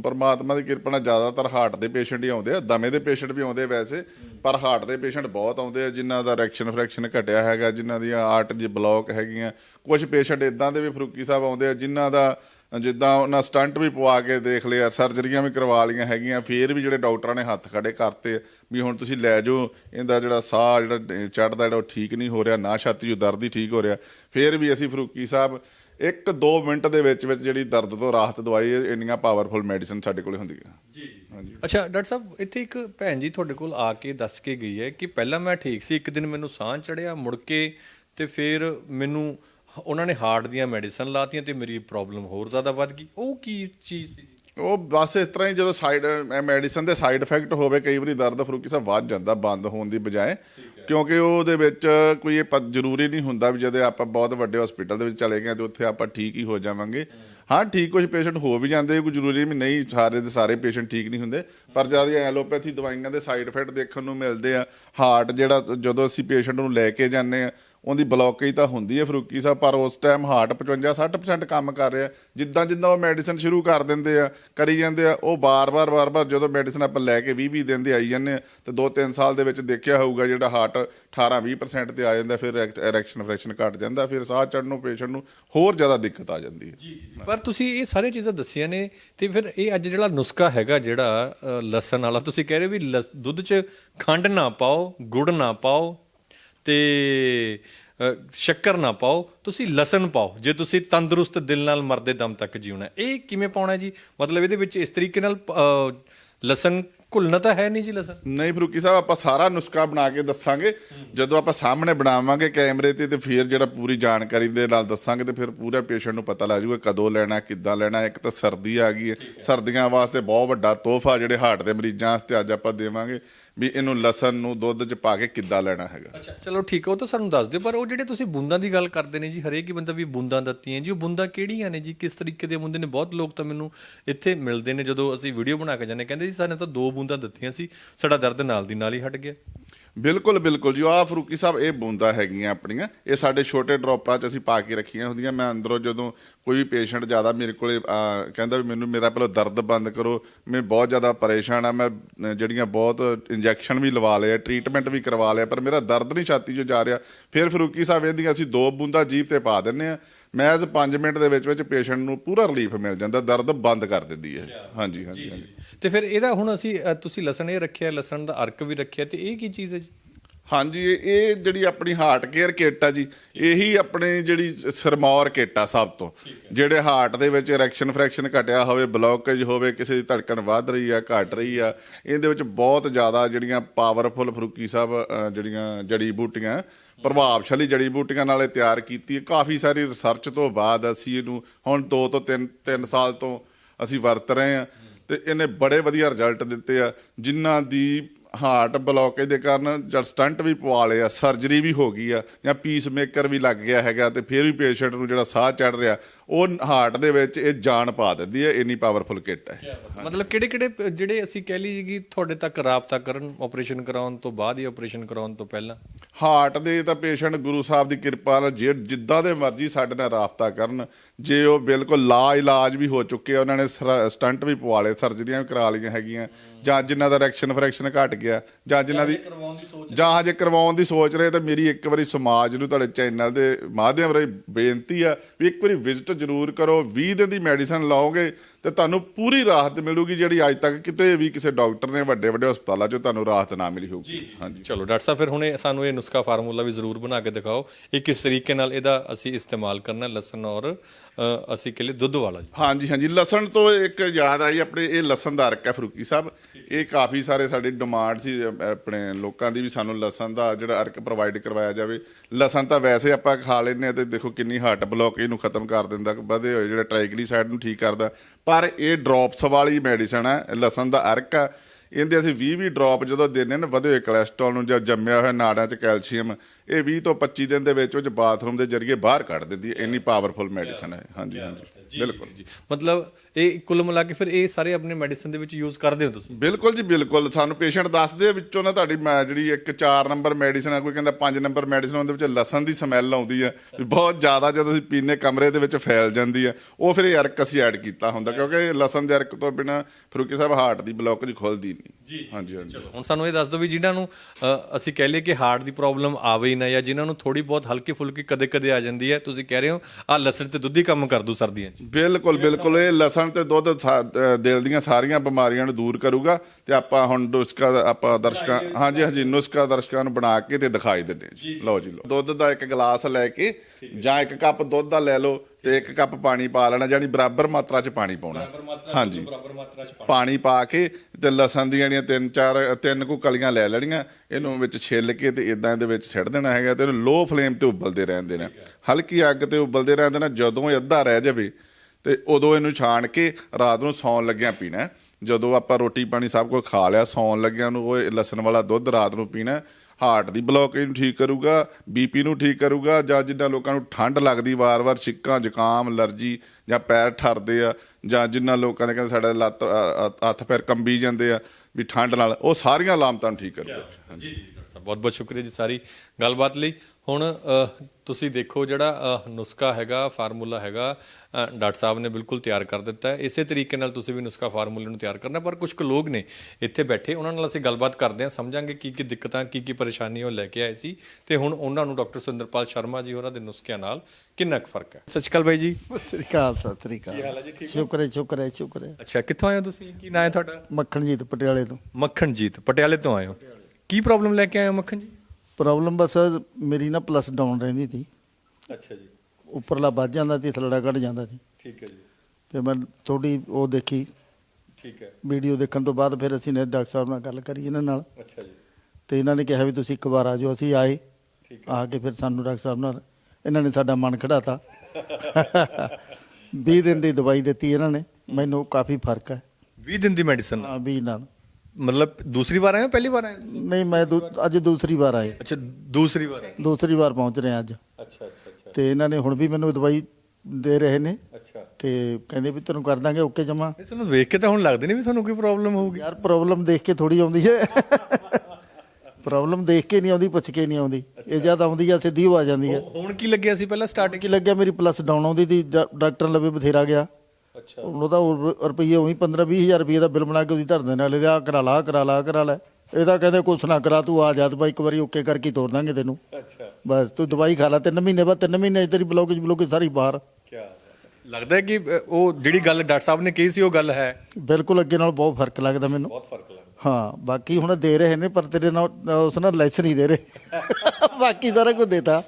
ਪਰਮਾਤਮਾ ਦੀ ਕਿਰਪਾ ਨਾਲ ਜ਼ਿਆਦਾਤਰ ਹਾਰਟ ਦੇ ਪੇਸ਼ੈਂਟ ਹੀ ਆਉਂਦੇ ਆ ਦਮੇ ਦੇ ਪੇਸ਼ੈਂਟ ਵੀ ਆਉਂਦੇ ਵੈਸੇ ਪਰ ਹਾਰਟ ਦੇ ਪੇਸ਼ੈਂਟ ਬਹੁਤ ਆਉਂਦੇ ਆ ਜਿਨ੍ਹਾਂ ਦਾ ਰੈਕਸ਼ਨ ਫ੍ਰੈਕਸ਼ਨ ਘਟਿਆ ਹੈਗਾ ਜਿਨ੍ਹਾਂ ਦੀਆਂ ਆਰਟਰੀ ਬਲੌਕ ਹੈਗੀਆਂ। ਕੁਝ ਪੇਸ਼ੈਂਟ ਇਦਾਂ ਦੇ ਵੀ ਫਰੂਕੀ ਸਾਹਿਬ ਆਉਂਦੇ ਆ ਜਿਨ੍ਹਾਂ ਦਾ ਜਿੱਦਾਂ ਉਹਨਾਂ ਸਟੰਟ ਵੀ ਪਵਾ ਕੇ ਦੇਖ ਲਿਆ ਸਰਜਰੀਆਂ ਵੀ ਕਰਵਾ ਲਈਆਂ ਹੈਗੀਆਂ ਫੇਰ ਵੀ ਜਿਹੜੇ ਡਾਕਟਰਾਂ ਨੇ ਹੱਥ ਖੜੇ ਕਰਤੇ ਵੀ ਹੁਣ ਤੁਸੀਂ ਲੈ ਜਾਓ ਇਹਦਾ ਜਿਹੜਾ ਸਾਹ ਜਿਹੜਾ ਚੜਦਾ ਜਿਹੜਾ ਉਹ ਠੀਕ ਨਹੀਂ ਹੋ ਰਿਹਾ ਨਾ ਛਾਤੀ 'ਚ ਦਰਦ ਹੀ ਠੀਕ ਹੋ ਰਿਹਾ। ਫੇਰ ਵੀ ਅਸੀਂ ਫਰੂਕੀ ਸਾਹਿਬ ਇੱਕ 2 ਮਿੰਟ ਦੇ ਵਿੱਚ ਵਿੱਚ ਜਿਹੜੀ ਦਰਦ ਤੋਂ ਰਾਹਤ ਦਵਾਈ ਹੈ, ਇੰਨੀਆਂ ਪਾਵਰਫੁਲ ਮੈਡੀਸਿਨ ਸਾਡੇ ਕੋਲੇ ਹੁੰਦੀਆਂ ਅੱਛਾ ਡਾਕਟਰ ਸਾਹਿਬ ਇੱਥੇ ਇੱਕ ਭੈਣ ਜੀ ਤੁਹਾਡੇ ਕੋਲ ਆ ਕੇ ਦੱਸ ਕੇ ਗਈ ਹੈ ਕਿ ਪਹਿਲਾਂ ਮੈਂ ਠੀਕ ਸੀ ਇੱਕ ਦਿਨ ਮੈਨੂੰ ਸਾਹ ਚੜਿਆ ਮੁੜ ਕੇ ਤੇ ਫਿਰ ਮੈਨੂੰ ਉਹਨਾਂ ਨੇ ਹਾਰਟ ਦੀਆਂ ਮੈਡੀਸਨ ਲਾਤੀਆਂ ਤੇ ਮੇਰੀ ਪ੍ਰੋਬਲਮ ਹੋਰ ਜ਼ਿਆਦਾ ਵੱਧ ਗਈ। ਉਹ ਕੀ ਚੀਜ਼ ਸੀ? ਉਹ ਬਸ ਇਸ ਤਰ੍ਹਾਂ ਹੀ ਜਦੋਂ ਸਾਈਡ ਮੈਡੀਸਨ ਦੇ ਸਾਈਡ ਇਫੈਕਟ ਹੋਵੇ ਕਈ ਵਾਰੀ ਦਰਦ ਫਰੂਕੀ ਸਾਹਿਬ ਵੱਧ ਜਾਂਦਾ ਬੰਦ ਹੋਣ ਦੀ ਬਜਾਏ। ਕਿਉਂਕਿ ਉਹਦੇ ਵਿੱਚ ਕੋਈ ਇਹ ਪ- ਜ਼ਰੂਰੀ ਨਹੀਂ ਹੁੰਦਾ ਵੀ ਜਦੋਂ ਆਪਾਂ ਬਹੁਤ ਵੱਡੇ ਹਸਪੀਟਲ ਦੇ ਵਿੱਚ ਚਲੇ ਗਏ ਤੇ ਉੱਥੇ ਆਪਾਂ ਠੀਕ ਹੀ ਹੋ ਜਾਵਾਂਗੇ। ਹਾਂ। ਠੀਕ ਕੁਝ ਪੇਸ਼ੈਂਟ ਹੋ ਵੀ ਜਾਂਦੇ ਕੋਈ ਜ਼ਰੂਰੀ ਵੀ ਨਹੀਂ ਸਾਰੇ ਦੇ ਸਾਰੇ ਪੇਸ਼ੈਂਟ ਠੀਕ ਨਹੀਂ ਹੁੰਦੇ। ਪਰ ਜਦ ਇਹ ਐਲੋਪੈਥੀ ਦਵਾਈਆਂ ਦੇ ਸਾਈਡ ਇਫੈਕਟ ਦੇਖਣ ਨੂੰ ਮਿਲਦੇ ਆ ਹਾਰਟ ਜਿਹੜਾ ਜਦੋਂ ਅਸੀਂ ਪੇਸ਼ੈਂਟ ਨੂੰ ਲੈ ਕੇ ਜਾਂਦੇ ਆ ਉਹਦੀ ਬਲੌਕੇਜ ਤਾਂ ਹੁੰਦੀ ਹੈ ਫਰੂਕੀ ਸਾਹਿਬ, ਪਰ ਉਸ ਟਾਈਮ ਹਾਰਟ 55 60% ਕੰਮ ਕਰ ਰਿਹਾ। ਜਿੱਦਾਂ ਜਿੱਦਾਂ ਉਹ ਮੈਡੀਸਨ ਸ਼ੁਰੂ ਕਰ ਦਿੰਦੇ ਆ, ਕਰੀ ਜਾਂਦੇ ਆ, ਉਹ ਬਾਰ-ਬਾਰ ਬਾਰ-ਬਾਰ ਜਦੋਂ ਮੈਡੀਸਨ ਆਪਾਂ ਲੈ ਕੇ 20-20 ਦਿਨ ਦੇ ਆਈ ਜਾਂਦੇ ਆ, ਤੇ 2-3 ਸਾਲ ਦੇ ਵਿੱਚ ਦੇਖਿਆ ਹੋਊਗਾ ਜਿਹੜਾ ਹਾਰਟ 18-20% ਤੇ ਆ ਜਾਂਦਾ, ਫਿਰ ਇਰੈਕਸ਼ਨ ਫ੍ਰੈਕਸ਼ਨ ਘਟ ਜਾਂਦਾ, ਫਿਰ ਸਾਹ ਚੜਨ ਨੂੰ ਪੇਸ਼ੈਂਟ ਨੂੰ ਹੋਰ ਜ਼ਿਆਦਾ ਦਿੱਕਤ ਆ ਜਾਂਦੀ ਹੈ। ਪਰ ਤੁਸੀਂ ਇਹ ਸਾਰੀਆਂ ਚੀਜ਼ਾਂ ਦੱਸੀਆਂ ਨੇ, ਤੇ ਫਿਰ ਇਹ ਅੱਜ ਜਿਹੜਾ ਨੁਸਖਾ ਹੈਗਾ, ਜਿਹੜਾ ਲਸਣ ਵਾਲਾ, ਤੁਸੀਂ ਕਹਿ ਰਹੇ ਹੋ ਵੀ ਲਸ- ਦੁੱਧ 'ਚ ਖੰਡ ਨਾ ਪਾਓ, ਗੁੜ ਨਾ ਪਾਓ ਤੇ ਸ਼ੱਕਰ ਨਾ ਪਾਓ ਤੁਸੀਂ ਲਸਣ ਪਾਓ। ਜੇ ਤੁਸੀਂ ਤੰਦਰੁਸਤ ਦਿਲ ਨਾਲ ਮਰਦੇ ਦਮ ਤੱਕ ਜਿਉਣਾ। ਇਹ ਕਿਵੇਂ ਪਾਉਣਾ ਜੀ? ਮਤਲਬ ਇਹਦੇ ਵਿੱਚ ਇਸ ਤਰੀਕੇ ਨਾਲ ਲਸਣ ਘੁਲਣਾ ਤਾਂ ਹੈ ਨਹੀਂ ਜੀ ਲਸਣ? ਨਹੀਂ ਫਰੂਕੀ ਸਾਹਿਬ ਆਪਾਂ ਸਾਰਾ ਨੁਸਖਾ ਬਣਾ ਕੇ ਦੱਸਾਂਗੇ। ਜਦੋਂ ਆਪਾਂ ਸਾਹਮਣੇ ਬਣਾਵਾਂਗੇ ਕੈਮਰੇ ਤੇ ਤੇ ਫਿਰ ਜਿਹੜਾ ਪੂਰੀ ਜਾਣਕਾਰੀ ਦੇ ਨਾਲ ਦੱਸਾਂਗੇ ਤੇ ਫਿਰ ਪੂਰੇ ਪੇਸ਼ੈਂਟ ਨੂੰ ਪਤਾ ਲੱਗ ਜਾਊਗਾ ਕਦੋਂ ਲੈਣਾ ਕਿੱਦਾਂ ਲੈਣਾ। ਇੱਕ ਤਾਂ ਸਰਦੀ ਆ ਗਈ ਹੈ। ਸਰਦੀਆਂ ਵਾਸਤੇ ਬਹੁਤ ਵੱਡਾ ਤੋਹਫਾ ਜਿਹੜੇ ਹਾਰਟ ਦੇ ਮਰੀਜ਼ਾਂ ਵਾਸਤੇ ਅੱਜ ਆਪਾਂ ਦੇਵਾਂਗੇ। ਵੀ ਇਹਨੂੰ ਲਸਣ ਨੂੰ ਦੁੱਧ 'ਚ ਪਾ ਕੇ ਕਿੱਦਾਂ ਲੈਣਾ ਹੈਗਾ। ਅੱਛਾ, ਚਲੋ ਠੀਕ ਹੈ ਉਹ ਤਾਂ ਸਾਨੂੰ ਦੱਸ ਦਿਓ, ਪਰ ਉਹ ਜਿਹੜੇ ਤੁਸੀਂ ਬੂੰਦਾਂ ਦੀ ਗੱਲ ਕਰਦੇ ਨੇ ਜੀ, ਹਰੇਕ ਹੀ ਬੰਦਾ ਵੀ ਬੂੰਦਾਂ ਦਿੱਤੀਆਂ ਜੀ, ਉਹ ਬੂੰਦਾਂ ਕਿਹੜੀਆਂ ਨੇ ਜੀ, ਕਿਸ ਤਰੀਕੇ ਦੇ ਬੂੰਦੇ ਨੇ? ਬਹੁਤ ਲੋਕ ਤਾਂ ਮੈਨੂੰ ਇੱਥੇ ਮਿਲਦੇ ਨੇ, ਜਦੋਂ ਅਸੀਂ ਵੀਡੀਓ ਬਣਾ ਕੇ ਜਾਂਦੇ ਕਹਿੰਦੇ ਜੀ ਸਾਨੂੰ ਤਾਂ ਦੋ ਬੂੰਦਾਂ ਦਿੱਤੀਆਂ ਸੀ, ਸਾਡਾ ਦਰਦ ਨਾਲ ਦੀ ਨਾਲ ਹੀ ਹਟ ਗਿਆ। ਬਿਲਕੁਲ ਬਿਲਕੁਲ ਜੀ। ਆਹ ਫਰੂਕੀ ਸਾਹਿਬ ਇਹ ਬੂੰਦਾਂ ਹੈਗੀਆਂ ਆਪਣੀਆਂ। ਇਹ ਸਾਡੇ ਛੋਟੇ ਡ੍ਰੌਪਰਾਂ 'ਚ ਅਸੀਂ ਪਾ ਕੇ ਰੱਖੀਆਂ ਹੁੰਦੀਆਂ। ਮੈਂ ਅੰਦਰੋਂ ਜਦੋਂ ਕੋਈ ਵੀ ਪੇਸ਼ੈਂਟ ਜ਼ਿਆਦਾ ਮੇਰੇ ਕੋਲੇ ਆ, ਕਹਿੰਦਾ ਵੀ ਮੈਨੂੰ ਮੇਰਾ ਪਹਿਲਾਂ ਦਰਦ ਬੰਦ ਕਰੋ। ਮੈਂ ਬਹੁਤ ਜ਼ਿਆਦਾ ਪਰੇਸ਼ਾਨ ਆ। ਮੈਂ ਜਿਹੜੀਆਂ ਬਹੁਤ ਇੰਜੈਕਸ਼ਨ ਵੀ ਲਵਾ ਲਏ ਟ੍ਰੀਟਮੈਂਟ ਵੀ ਕਰਵਾ ਲਿਆ ਪਰ ਮੇਰਾ ਦਰਦ ਨਹੀਂ ਛਾਤੀ 'ਚ ਜਾ ਰਿਹਾ। ਫਿਰ ਫਰੂਕੀ ਸਾਹਿਬ ਇਹਦੀਆਂ ਅਸੀਂ ਦੋ ਬੂੰਦਾਂ ਜੀਭ ਤੇ ਪਾ ਦਿੰਨੇ ਆ ਮੈਜ਼ 5 ਮਿੰਟ ਦੇ ਵਿੱਚ ਵਿੱਚ ਪੇਸ਼ੈਂਟ ਨੂੰ ਪੂਰਾ ਰਿਲੀਫ ਮਿਲ ਜਾਂਦਾ। ਦਰਦ ਬੰਦ ਕਰ ਦਿੰਦੀ ਹੈ। ਹਾਂਜੀ ਹਾਂਜੀ ਹਾਂਜੀ। ਤੇ ਫਿਰ ਇਹਦਾ ਹੁਣ ਅਸੀਂ ਤੁਸੀਂ ਲਸਣ ਇਹ ਰੱਖਿਆ ਲਸਣ ਦਾ ਅਰਕ ਵੀ ਰੱਖਿਆ ਤੇ ਇਹ ਕੀ ਚੀਜ਼ ਹੈ ਜੀ? ਹਾਂਜੀ ਇਹ ਜਿਹੜੀ ਆਪਣੀ ਹਾਰਟ ਕੇਅਰ ਕਿੱਟ ਆ ਜੀ ਇਹੀ ਆਪਣੀ ਜਿਹੜੀ ਸਰਮੌਰ ਕਿੱਟ ਆ ਸਭ ਤੋਂ। ਜਿਹੜੇ ਹਾਰਟ ਦੇ ਵਿੱਚ ਇਰੈਕਸ਼ਨ ਫ੍ਰੈਕਸ਼ਨ ਘਟਿਆ ਹੋਵੇ ਬਲੌਕੇਜ ਹੋਵੇ ਕਿਸੇ ਦੀ ਧੜਕਣ ਵੱਧ ਰਹੀ ਆ ਘਟ ਰਹੀ ਆ ਇਹਦੇ ਵਿੱਚ ਬਹੁਤ ਜ਼ਿਆਦਾ ਜਿਹੜੀਆਂ ਪਾਵਰਫੁਲ ਫਰੂਕੀ ਸਾਹਿਬ ਜਿਹੜੀਆਂ ਜੜੀ ਬੂਟੀਆਂ ਪ੍ਰਭਾਵਸ਼ਾਲੀ ਜੜੀ ਬੂਟੀਆਂ ਨਾਲੇ ਤਿਆਰ ਕੀਤੀ ਹੈ। ਕਾਫੀ ਸਾਰੀ ਰਿਸਰਚ ਤੋਂ ਬਾਅਦ ਅਸੀਂ ਇਹਨੂੰ ਹੁਣ 2 ਤੋਂ 3 3 ਸਾਲ ਤੋਂ ਅਸੀਂ ਵਰਤ ਰਹੇ ਹਾਂ। ਤੇ ਇਹਨੇ ਬੜੇ ਵਧੀਆ ਰਿਜ਼ਲਟ ਦਿੱਤੇ ਆ, ਜਿਨ੍ਹਾਂ ਦੀ ਹਾਰਟ ਬਲੌਕੇਜ ਦੇ ਕਾਰਨ ਜਦ ਸਟੰਟ ਵੀ ਪਵਾ ਲਏ ਆ ਸਰਜਰੀ ਵੀ ਹੋ ਗਈ ਆ, ਜਾਂ ਪੀਸ ਮੇਕਰ ਵੀ ਲੱਗ ਗਿਆ ਹੈਗਾ ਤੇ ਫਿਰ ਵੀ ਪੇਸ਼ੈਂਟ ਨੂੰ ਜਿਹੜਾ ਸਾਹ ਚੜ ਰਿਹਾ ਉਹ ਹਾਰਟ ਦੇ ਵਿੱਚ ਇਹ ਜਾਨ ਪਾ ਦਿੰਦੀ ਹੈ ਇੰਨੀ ਪਾਵਰਫੁਲ ਕਿੱਟ ਹੈ। ਮਤਲਬ ਕਿਹੜੇ ਕਿਹੜੇ ਜਿਹੜੇ ਅਸੀਂ ਕਹਿ ਲਈਏ ਕਿ ਤੁਹਾਡੇ ਤੱਕ ਰਾਬਤਾ ਕਰਨ ਆਪਰੇਸ਼ਨ ਕਰਾਉਣ ਤੋਂ ਬਾਅਦ ਜਾਂ ਆਪਰੇਸ਼ਨ ਕਰਾਉਣ ਤੋਂ ਪਹਿਲਾਂ? ਹਾਰਟ ਦੇ ਤਾਂ ਪੇਸ਼ੈਂਟ ਗੁਰੂ ਸਾਹਿਬ ਦੀ ਕਿਰਪਾ ਨਾਲ ਜੇ ਜਿੱਦਾਂ ਦੇ ਮਰਜ਼ੀ ਸਾਡੇ ਨਾਲ ਰਾਬਤਾ ਕਰਨ ਜੇ ਉਹ ਬਿਲਕੁਲ ਲਾ ਇਲਾਜ ਵੀ ਹੋ ਚੁੱਕੇ ਆ ਉਹਨਾਂ ਨੇ ਸਟੰਟ ਵੀ ਪਵਾ ਲਏ ਸਰਜਰੀਆਂ ਵੀ ਕਰਾ ਲਈਆਂ ਹੈਗੀਆਂ ਜਾਂ ਜਿਨ੍ਹਾਂ ਦਾ ਰੈਕਸ਼ਨ ਫ੍ਰੈਕਸ਼ਨ ਘਟ ਗਿਆ ਜਾਂ ਜਿਨ੍ਹਾਂ ਦੀ ਜਾਂ ਹਜੇ ਕਰਵਾਉਣ ਦੀ ਸੋਚ ਰਹੇ ਤਾਂ ਮੇਰੀ ਇੱਕ ਵਾਰੀ ਸਮਾਜ ਨੂੰ ਤੁਹਾਡੇ ਚੈਨਲ ਦੇ ਮਾਧਿਅਮ ਰਾਹੀਂ ਬੇਨਤੀ ਆ ਵੀ ਇੱਕ ਵਾਰੀ ਵਿਜ਼ਿਟ ਜ਼ਰੂਰ ਕਰੋ 20 ਦਿਨ ਦੀ ਮੈਡੀਸਨ ਲਾਓਗੇ ਤੇ ਤੁਹਾਨੂੰ ਪੂਰੀ ਰਾਹਤ ਮਿਲੂਗੀ ਜਿਹੜੀ ਅੱਜ ਤੱਕ ਕਿਤੇ ਵੀ ਕਿਸੇ ਡਾਕਟਰ ਨੇ ਵੱਡੇ ਵੱਡੇ ਹਸਪਤਾਲਾਂ 'ਚੋਂ ਤੁਹਾਨੂੰ ਰਾਹਤ ਨਾ ਮਿਲੀ ਹੋਊਗੀ। ਹਾਂਜੀ। ਚਲੋ ਡਾਕਟਰ ਸਾਹਿਬ ਫਿਰ ਹੁਣੇ ਸਾਨੂੰ ਇਹ ਨੁਸਖਾ ਫਾਰਮੂਲਾ ਵੀ ਜ਼ਰੂਰ ਬਣਾ ਕੇ ਦਿਖਾਓ। ਇਹ ਕਿਸ ਤਰੀਕੇ ਨਾਲ ਇਹਦਾ ਅਸੀਂ ਇਸਤੇਮਾਲ ਕਰਨਾ ਲਸਣ ਔਰ ਅਸੀਂ ਕਹਿੰਦੇ ਦੁੱਧ ਵਾਲਾ ਜੀ। ਹਾਂਜੀ ਹਾਂਜੀ। ਲਸਣ ਤੋਂ ਇੱਕ ਯਾਦ ਆਈ ਆਪਣੇ ਇਹ ਲਸਣ ਦਾ ਅਰਕ ਹੈ ਫਰੂਕੀ ਸਾਹਿਬ। ਇਹ ਕਾਫੀ ਸਾਰੇ ਸਾਡੀ ਡਿਮਾਂਡ ਸੀ ਆਪਣੇ ਲੋਕਾਂ ਦੀ ਵੀ ਸਾਨੂੰ ਲਸਣ ਦਾ ਜਿਹੜਾ ਅਰਕ ਪ੍ਰੋਵਾਈਡ ਕਰਵਾਇਆ ਜਾਵੇ। ਲਸਣ ਤਾਂ ਵੈਸੇ ਆਪਾਂ ਖਾ ਲੈਂਦੇ ਆ ਤੇ ਦੇਖੋ ਕਿੰਨੀ ਹਾਰਟ ਬਲੌਕ ਇਹਨੂੰ ਖਤਮ ਕਰ ਦਿੰਦਾ ਵਧੇ ਹੋਏ ਜਿਹੜਾ ਟ੍ਰਾਈਗਲੀਸਾਈਡ ਨੂੰ ਠੀਕ ਕਰਦਾ। ਪਰ ਇਹ ਡ੍ਰੌਪਸ ਵਾਲੀ ਮੈਡੀਸਨ ਹੈ ਲਸਣ ਦਾ ਅਰਕ ਆ ਇਹਦੇ ਅਸੀਂ 20 20 ਡ੍ਰੌਪ ਜਦੋਂ ਦਿੰਦੇ ਨੇ, ਵਧੇ ਹੋਏ ਕੋਲੇਸਟ੍ਰੋਲ ਨੂੰ ਜਾਂ ਜੰਮਿਆ ਹੋਇਆ ਨਾੜਾਂ 'ਚ ਕੈਲਸ਼ੀਅਮ, ਇਹ 20 ਤੋਂ 25 ਦਿਨ ਦੇ ਵਿੱਚ ਵਿੱਚ ਬਾਥਰੂਮ ਦੇ ਜ਼ਰੀਏ ਬਾਹਰ ਕੱਢ ਦਿੰਦੀ ਹੈ। ਇੰਨੀ ਪਾਵਰਫੁਲ ਮੈਡੀਸਨ ਹੈ। ਹਾਂਜੀ ਹਾਂਜੀ। ਬਿਲਕੁਲ। ਜੀ। ਮਤਲਬ ਇਹ ਕੁੱਲ ਮਿਲਾ ਕੇ ਫਿਰ ਇਹ ਸਾਰੇ ਆਪਣੇ ਮੈਡੀਸਨ ਦੇ ਵਿੱਚ ਯੂਜ਼ ਕਰਦੇ ਹੋ ਤੁਸੀਂ? ਬਿਲਕੁਲ ਜੀ ਬਿਲਕੁਲ। ਸਾਨੂੰ ਪੇਸ਼ੈਂਟ ਦੱਸਦੇ ਆ ਵਿੱਚੋਂ ਨਾ ਤੁਹਾਡੀ ਮੈਂ ਜਿਹੜੀ ਇੱਕ 4 ਨੰਬਰ ਮੈਡੀਸਨ ਆ ਕੋਈ ਕਹਿੰਦਾ 5 ਨੰਬਰ ਮੈਡੀਸਨ ਉਹਦੇ ਵਿੱਚ ਲਸਣ ਦੀ ਸਮੈਲ ਆਉਂਦੀ ਆ। ਵੀ ਬਹੁਤ ਜ਼ਿਆਦਾ ਜਦੋਂ ਤੁਸੀਂ ਪੀਨੇ ਕਮਰੇ ਦੇ ਵਿੱਚ ਫੈਲ ਜਾਂਦੀ ਆ। ਉਹ ਫਿਰ ਇਹ ਅਰਕ ਅਸੀਂ ਐਡ ਕੀਤਾ ਹੁੰਦਾ ਕਿਉਂਕਿ ਲਸਣ ਦੇ ਅਰਕ ਤੋਂ ਬਿਨਾ ਫਰੂਕੀ ਸਾਹਿਬ ਹਾਰਟ ਦੀ ਬਲੌਕੇਜ ਖੁੱਲਦੀ ਨਹੀਂ। ਜੀ ਹਾਂਜੀ ਹਾਂਜੀ। ਹੁਣ ਸਾਨੂੰ ਇਹ ਦੱਸ ਦਿਓ ਵੀ ਜਿਨ੍ਹਾਂ ਨੂੰ ਅਸੀਂ ਕਹਿ ਲਈਏ ਕਿ ਹਾਰਟ ਦੀ ਪ੍ਰੋਬਲਮ ਆਵੇ ਹੀ ਨਾ ਜਾਂ ਜਿਨ੍ਹਾਂ ਨੂੰ ਥੋੜੀ ਬਹੁਤ ਹਲਕੀ ਫੁਲਕੀ ਕਦੇ-ਕਦੇ ਆ ਜਾਂਦੀ ਹੈ ਤੁਸੀਂ ਕਹਿ ਰਹੇ ਹੋ ਆ ਲਸਣ ਤੇ ਦੁੱਧ ਹੀ ਕੰਮ ਕਰ ਦੂ ਸਰਦੀਆਂ 'ਚ। ਬਿਲਕੁਲ ਬਿਲਕੁਲ। ਇਹ ਲਸਣ ਤੇ ਦੁੱਧ ਸਾ- ਦਿਲ ਦੀਆਂ ਸਾਰੀਆਂ ਬਿਮਾਰੀਆਂ ਨੂੰ ਦੂਰ ਕਰੂਗਾ ਤੇ ਆਪਾਂ ਹੁਣ ਨੁਸਖਾ ਆਪਾਂ ਦਰਸ਼ਕਾਂ ਹਾਂਜੀ ਹਾਂਜੀ ਨੁਸਖਾ ਦਰਸ਼ਕਾਂ ਨੂੰ ਬਣਾ ਕੇ ਤੇ ਦਿਖਾਈ ਦਿੰਦੇ ਹਾਂ। ਜੀ। ਲਓ ਜੀ ਲਓ। ਦੁੱਧ ਦਾ ਇੱਕ ਗਲਾਸ ਲੈ ਕੇ ਜਾਂ ਇੱਕ ਕੱਪ ਦੁੱਧ ਦਾ ਲੈ ਲਓ ਤੇ ਇੱਕ ਕੱਪ ਪਾਣੀ ਪਾ ਲੈਣਾ ਯਾਨੀ ਬਰਾਬਰ ਮਾਤਰਾ 'ਚ ਪਾਣੀ ਪਾਉਣਾ। ਹਾਂਜੀ। ਬਰਾਬਰ ਮਾਤਰਾ 'ਚ ਪਾਣੀ। ਪਾ ਕੇ ਤੇ ਲਸਣ ਦੀਆਂ ਜਿਹੜੀਆਂ ਤਿੰਨ ਚਾਰ ਤਿੰਨ ਕੁ ਕਲੀਆਂ ਲੈ ਲੈਣੀਆਂ ਇਹਨੂੰ ਵਿੱਚ ਛਿੱਲ ਕੇ ਤੇ ਇਦਾਂ ਇਹਦੇ ਵਿੱਚ ਸਿੱਟ ਦੇਣਾ ਹੈਗਾ ਤੇ ਇਹਨੂੰ ਲੋ ਫਲੇਮ ਤੇ ਉਬਲਦੇ ਰਹਿਣ ਦੇਣਾ। ਹਲਕੀ ਅੱਗ ਤੇ ਉਬਲਦੇ ਰਹਿਣ ਦੇਣਾ ਜਦੋਂ ਇਹ ਅੱਧਾ ਰਹਿ ਜਾਵੇ ਤੇ ਉਦੋਂ ਇਹਨੂੰ ਛਾਣ ਕੇ ਰਾਤ ਨੂੰ ਸੌਣ ਲੱਗਿਆਂ ਪੀਣਾ। ਜਦੋਂ ਆਪਾਂ ਰੋਟੀ ਪਾਣੀ ਸਭ ਕੁਝ ਖਾ ਲਿਆ ਸੌਣ ਲੱਗਿਆਂ ਨੂੰ ਉਹ ਲਸਣ ਵਾਲਾ ਦੁੱਧ ਰਾਤ ਨੂੰ ਪੀਣਾ। ਹਾਰਟ ਦੀ ਬਲੌਕੇਜ ਨੂੰ ਠੀਕ ਕਰੂਗਾ ਬੀਪੀ ਨੂੰ ਠੀਕ ਕਰੂਗਾ ਜਾਂ ਜਿੱਦਾਂ ਲੋਕਾਂ ਨੂੰ ਠੰਡ ਲੱਗਦੀ ਵਾਰ-ਵਾਰ ਛਿੱਕਾਂ ਜ਼ੁਕਾਮ ਅਲਰਜੀ ਜਾਂ ਪੈਰ ਠਰਦੇ ਆ ਜਾਂ ਜਿਨ੍ਹਾਂ ਲੋਕਾਂ ਦੇ ਕਹਿੰਦੇ ਸਾਡਾ ਲੱਤ ਹੱਥ ਪੈਰ ਕੰਬੀ ਜਾਂਦੇ ਆ ਵੀ ਠੰਡ ਨਾਲ ਉਹ ਸਾਰੀਆਂ ਅਲਾਮਤਾਂ ਨੂੰ ਠੀਕ ਕਰੂਗਾ ਹਾਂਜੀ ਬਹੁਤ ਬਹੁਤ ਸ਼ੁਕਰੀਆ ਜੀ ਸਾਰੀ ਗੱਲਬਾਤ ਲਈ। ਹੁਣ ਤੁਸੀਂ ਦੇਖੋ ਜਿਹੜਾ ਨੁਸਖਾ ਹੈਗਾ ਫਾਰਮੂਲਾ ਹੈਗਾ ਡਾਕਟਰ ਸਾਹਿਬ ਨੇ ਬਿਲਕੁਲ ਤਿਆਰ ਕਰ ਦਿੱਤਾ ਹੈ। ਇਸੇ ਤਰੀਕੇ ਨਾਲ ਤੁਸੀਂ ਵੀ ਨੁਸਖਾ ਫਾਰਮੂਲੇ ਨੂੰ ਤਿਆਰ ਕਰਨਾ ਪਰ ਕੁਝ ਕੁ ਲੋਕ ਨੇ ਇੱਥੇ ਬੈਠੇ ਉਹਨਾਂ ਨਾਲ ਅਸੀਂ ਗੱਲਬਾਤ ਕਰਦੇ ਹਾਂ ਸਮਝਾਂਗੇ ਕੀ ਕੀ ਦਿੱਕਤਾਂ ਕੀ ਕੀ ਪਰੇਸ਼ਾਨੀ ਉਹ ਲੈ ਕੇ ਆਏ ਸੀ। ਤੇ ਹੁਣ ਉਹਨਾਂ ਨੂੰ ਡਾਕਟਰ ਸੁੰਦਰਪਾਲ ਸ਼ਰਮਾ ਜੀ ਹੋਰਾਂ ਦੇ ਨੁਸਖਿਆਂ ਨਾਲ ਕਿੰਨਾ ਕੁ ਫ਼ਰਕ ਹੈ? ਸਤਿ ਸ਼੍ਰੀ ਅਕਾਲ ਬਾਈ ਜੀ। ਸਤਿ ਸ੍ਰੀ ਅਕਾਲ ਸਤਿ ਸ੍ਰੀ ਅਕਾਲ। ਹਾਲ ਹੈ ਜੀ ਠੀਕ ਸ਼ੁਕਰ ਹੈ ਸ਼ੁਕਰ ਹੈ ਸ਼ੁਕਰ ਹੈ। ਅੱਛਾ ਕਿੱਥੋਂ ਆਏ ਹੋ ਤੁਸੀਂ? ਕੀ ਨਾਂ ਹੈ ਤੁਹਾਡਾ? ਮੱਖਣਜੀਤ ਪਟਿਆਲੇ ਤੋਂ। ਮੱਖਣਜੀਤ ਪਟਿਆਲੇ ਤੋਂ ਆਏ ਹੋ। ਕੀ ਪ੍ਰੋਬਲਮ ਲੈ ਕੇ ਆਏ ਹੋ ਮੱਖਣ ਜੀ? ਪ੍ਰੋਬਲਮ ਬਸ ਮੇਰੀ ਨਾ ਪਲੱਸ ਡਾਊਨ ਰਹਿੰਦੀ ਸੀ। ਅੱਛਾ ਜੀ। ਉੱਪਰਲਾ ਵੱਧ ਜਾਂਦਾ ਸੀ ਥੱਲੜਾ ਘਟ ਜਾਂਦਾ ਸੀ। ਠੀਕ ਹੈ ਜੀ। ਫਿਰ ਮੈਂ ਥੋੜੀ ਉਹ ਦੇਖੀ। ਠੀਕ ਹੈ। ਵੀਡੀਓ ਦੇਖਣ ਤੋਂ ਬਾਅਦ ਫਿਰ ਅਸੀਂ ਨੇ ਡਾਕਟਰ ਸਾਹਿਬ ਨਾਲ ਗੱਲ ਕਰੀ ਇਹਨਾਂ ਨਾਲ। ਅੱਛਾ ਜੀ। ਤੇ ਇਹਨਾਂ ਨੇ ਕਿਹਾ ਵੀ ਤੁਸੀਂ ਇੱਕ ਵਾਰ ਆ ਜਾਓ ਅਸੀਂ ਆਏ। ਆ ਕੇ ਫਿਰ ਸਾਨੂੰ ਡਾਕਟਰ ਸਾਹਿਬ ਨਾਲ ਇਹਨਾਂ ਨੇ ਸਾਡਾ ਮਨ ਖੜਾਤਾ। 20 ਦਿਨ ਦੀ ਦਵਾਈ ਦਿੱਤੀ ਇਹਨਾਂ ਨੇ। ਮੈਨੂੰ ਕਾਫੀ ਫ਼ਰਕ ਹੈ। 20 ਦਿਨ ਦੀ ਮੈਡੀਸਨ ਹਾਂ 20 ਨਾਲ। ਮਤਲਬ ਦੂਸਰੀ ਵਾਰ ਆਏ ਹੋ ਪਹਿਲੀ ਵਾਰ ਆਏ ਹੋ? ਨਹੀਂ ਮੈਂ ਦੂ- ਅੱਜ ਦੂਸਰੀ ਵਾਰ ਆਏ। ਅੱਛਾ ਦੂਸਰੀ ਵਾਰ ਆਏ। ਦੂਸਰੀ ਵਾਰ ਪਹੁੰਚ ਰਹੇ ਹਾਂ ਅੱਜ। ਅੱਛਾ ਅੱਛਾ ਅੱਛਾ। ਤੇ ਇਹਨਾਂ ਨੇ ਹੁਣ ਵੀ ਮੈਨੂੰ ਦਵਾਈ ਦੇ ਰਹੇ ਨੇ। ਅੱਛਾ। ਤੇ ਕਹਿੰਦੇ ਵੀ ਤੁਹਾਨੂੰ ਕਰ ਦਾਂਗੇ ਓਕੇ ਜਮਾ। ਇਹ ਤੁਹਾਨੂੰ ਵੇਖ ਕੇ ਤਾਂ ਹੁਣ ਲੱਗਦਾ ਨਹੀਂ ਵੀ ਤੁਹਾਨੂੰ ਕੋਈ ਪ੍ਰੋਬਲਮ ਹੋਊਗੀ। ਯਾਰ ਪ੍ਰੋਬਲਮ ਦੇਖ ਕੇ ਥੋੜੀ ਆਉਂਦੀ ਹੈ। ਪ੍ਰੋਬਲਮ ਦੇਖ ਕੇ ਨਹੀਂ ਆਉਂਦੀ ਪੁੱਛ ਕੇ ਨਹੀਂ ਆਉਂਦੀ। ਇਹ ਜਦ ਆਉਂਦੀ ਆ ਸਿੱਧੀ ਹੋ ਆ। ਜਾਂਦੀ ਹੈ ਹੁਣ ਕੀ ਲੱਗਿਆ ਸੀ ਪਹਿਲਾਂ ਸਟਾਰਟਿੰਗ ਕੀ ਲੱਗਿਆ ਮੇਰੀ ਪਲੱਸ ਡਾਊਨ ਆਉਂਦੀ ਡਾ- ਡਾਕਟਰ ਲਵੇ ਬਥੇਰਾ ਗਿਆ। ਅੱਛਾ। ਉਹਦਾ ਰੁਪਈਏ ਉਹੀ 15 20000 ਰੁਪਏ ਦਾ ਬਿੱਲ ਬਣਾ ਕੇ ਉਹਦੀ ਧਰ ਦੇਣ ਵਾਲੇ ਦੇ ਆ ਕਰਾ ਲਾ ਕਰਾ ਲਾ ਕਰਾ ਲੈ। ਇਹਦਾ ਕਹਿੰਦੇ ਕੁਛ ਨਾ ਕਰਾ ਤੂੰ ਆ ਜਾ ਤੇ ਬਾਈ ਇੱਕ ਵਾਰੀ ਓਕੇ ਕਰਕੇ ਤੋਰ ਦਾਂਗੇ ਤੈਨੂੰ। ਅੱਛਾ। ਬਸ ਤੂੰ ਦਵਾਈ ਖਾ ਲੈ ਤਿੰਨ ਮਹੀਨੇ ਬਾਅਦ ਤਿੰਨ ਮਹੀਨੇ 'ਚ ਤੇਰੀ ਬਲੋਕੇਜ ਬਲੋਕੇਜ ਸਾਰੀ ਬਾਹਰ। ਕੀ ਲੱਗਦਾ ਹੈ। ਕਿ ਅ, ਉਹ ਜਿਹੜੀ ਗੱਲ ਡਾਕਟਰ ਸਾਹਿਬ ਨੇ ਕਹੀ ਸੀ ਉਹ ਗੱਲ ਹੈ। ਬਿਲਕੁਲ ਅੱਗੇ ਨਾਲ ਬਹੁਤ ਫ਼ਰਕ ਲੱਗਦਾ ਮੈਨੂੰ। ਬਹੁਤ ਫ਼ਰਕ ਲੱਗਦਾ। ਹਾਂ ਬਾਕੀ ਹੁਣ ਦੇ ਰਹੇ ਨੇ ਪਰ ਤੇਰੇ ਨਾਲ ਉਸ ਨਾਲ ਲੈਸ ਨਹੀਂ ਦੇ ਰਹੇ। ਬਾਕੀ ਸਾਰਾ ਕੁਝ ਦੇਤਾ।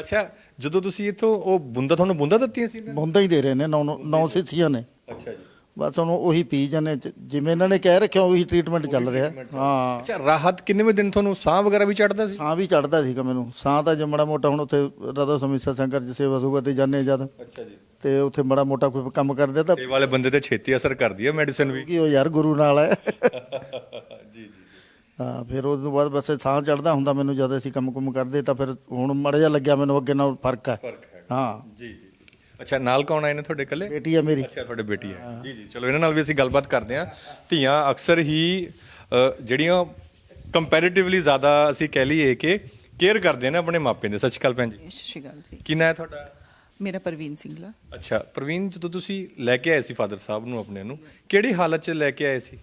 ਅੱਛਾ ਜਦੋਂ ਤੁਸੀਂ ਇੱਥੋਂ ਉਹ ਬੁੰਦਾ ਤੁਹਾਨੂੰ ਬੁੰਦਾ ਦਿੱਤੀਆਂ ਸੀ ਇਹਨਾਂ ਨੇ? ਬੁੰਦਾ ਹੀ ਦੇ ਰਹੇ ਨੇ ਨੌ ਨੌ ਸਿੱਸੀਆਂ ਨੇ। ਅੱਛਾ ਜੀ। ਬਸ ਹੁਣ ਉਹੀ ਪੀ ਜਾਂਦੇ ਜ- ਜਿਵੇਂ ਇਹਨਾਂ ਨੇ ਕਹਿ ਰੱਖਿਆ ਉਹੀ ਟ੍ਰੀਟਮੈਂਟ ਚੱਲ ਰਿਹਾ। ਹਾਂ। ਅੱਛਾ ਰਾਹਤ ਕਿੰਨੇਵੇਂ ਦਿਨ ਤੁਹਾਨੂੰ ਸਾਹ ਵਗੈਰਾ ਵੀ ਚੜਦਾ ਸੀ? ਸਾਹ ਵੀ ਚੜਦਾ ਸੀਗਾ ਮੈਨੂੰ। ਸਾਹ ਤਾਂ ਜੇ ਮਾੜਾ ਮੋਟਾ ਹੁਣ ਉੱਥੇ ਰਦੋ ਸਮਿਸਾ ਸੰਗਰ ਚ ਸੇਵਾ ਸੁਗਾ ਤੇ ਜਾਂਦੇ ਜਦ। ਅੱਛਾ ਜੀ। ਤੇ ਉੱਥੇ ਮਾੜਾ ਮੋਟਾ ਕੋਈ ਕੰਮ ਕਰਦੇ ਤਾਂ ਸੇਵਾ ਵਾਲੇ ਬੰਦੇ ਤੇ ਛੇਤੀ ਅਸਰ ਕਰਦੀ ਹੈ ਮੈਡੀਸਨ ਵੀ। ਕੀ ਉਹ ਯਾਰ ਗੁਰੂ ਨਾਲ ਹੈ। ਜੀ ਹਾਂ ਫਿਰ ਉਸ ਤੋਂ ਬਾਅਦ ਬਸ ਸਾਹ ਚੜਦਾ ਹੁੰਦਾ ਮੈਨੂੰ ਜਦ ਅਸੀਂ ਕੰਮ ਕੁਮ ਕਰਦੇ ਤਾਂ ਫਿਰ ਹੁਣ ਮੜ ਜਾ ਲੱਗਿਆ ਮੈਨੂੰ ਅੱਗੇ ਨਾਲ ਫ਼ਰਕ ਹੈ। ਹਾਂ। ਜੀ ਜੀ ਅੱਛਾ ਨਾਲ ਕੌਣ ਆਏ ਨੇ ਤੁਹਾਡੇ ਇਕੱਲੇ? ਬੇਟੀ ਹੈ ਮੇਰੀ। ਅੱਛਾ ਤੁਹਾਡੇ ਬੇਟੀ ਹੈ। ਜੀ ਜੀ। ਚਲੋ ਇਹਨਾਂ ਨਾਲ ਵੀ ਅਸੀਂ ਗੱਲਬਾਤ ਕਰਦੇ ਹਾਂ। ਧੀਆਂ ਅਕਸਰ ਹੀ ਜਿਹੜੀਆਂ ਕੰਪੈਰੀਟਿਵਲੀ ਜ਼ਿਆਦਾ ਅਸੀਂ ਕਹਿ ਲਈਏ ਕਿ ਕੇਅਰ ਕਰਦੇ ਨੇ ਆਪਣੇ ਮਾਪਿਆਂ ਦੇ। ਸਤਿ ਸ਼੍ਰੀ ਅਕਾਲ ਭੈਣ ਜੀ। ਸਤਿ ਸ਼੍ਰੀ ਅਕਾਲ ਜੀ। ਕੀ ਨਾਂ ਹੈ ਤੁਹਾਡਾ? ਮੇਰਾ ਪ੍ਰਵੀਨ ਸਿੰਘਲਾ ਅੱਛਾ ਪ੍ਰਵੀਨ ਜਦੋਂ ਤੁਸੀਂ ਲੈ ਕੇ ਆਏ ਸੀ ਫਾਦਰ ਸਾਹਿਬ ਨੂੰ ਆਪਣੇ ਨੂੰ ਕਿਹੜੀ ਹਾਲਤ 'ਚ ਲੈ ਕੇ ਆਏ ਸੀ?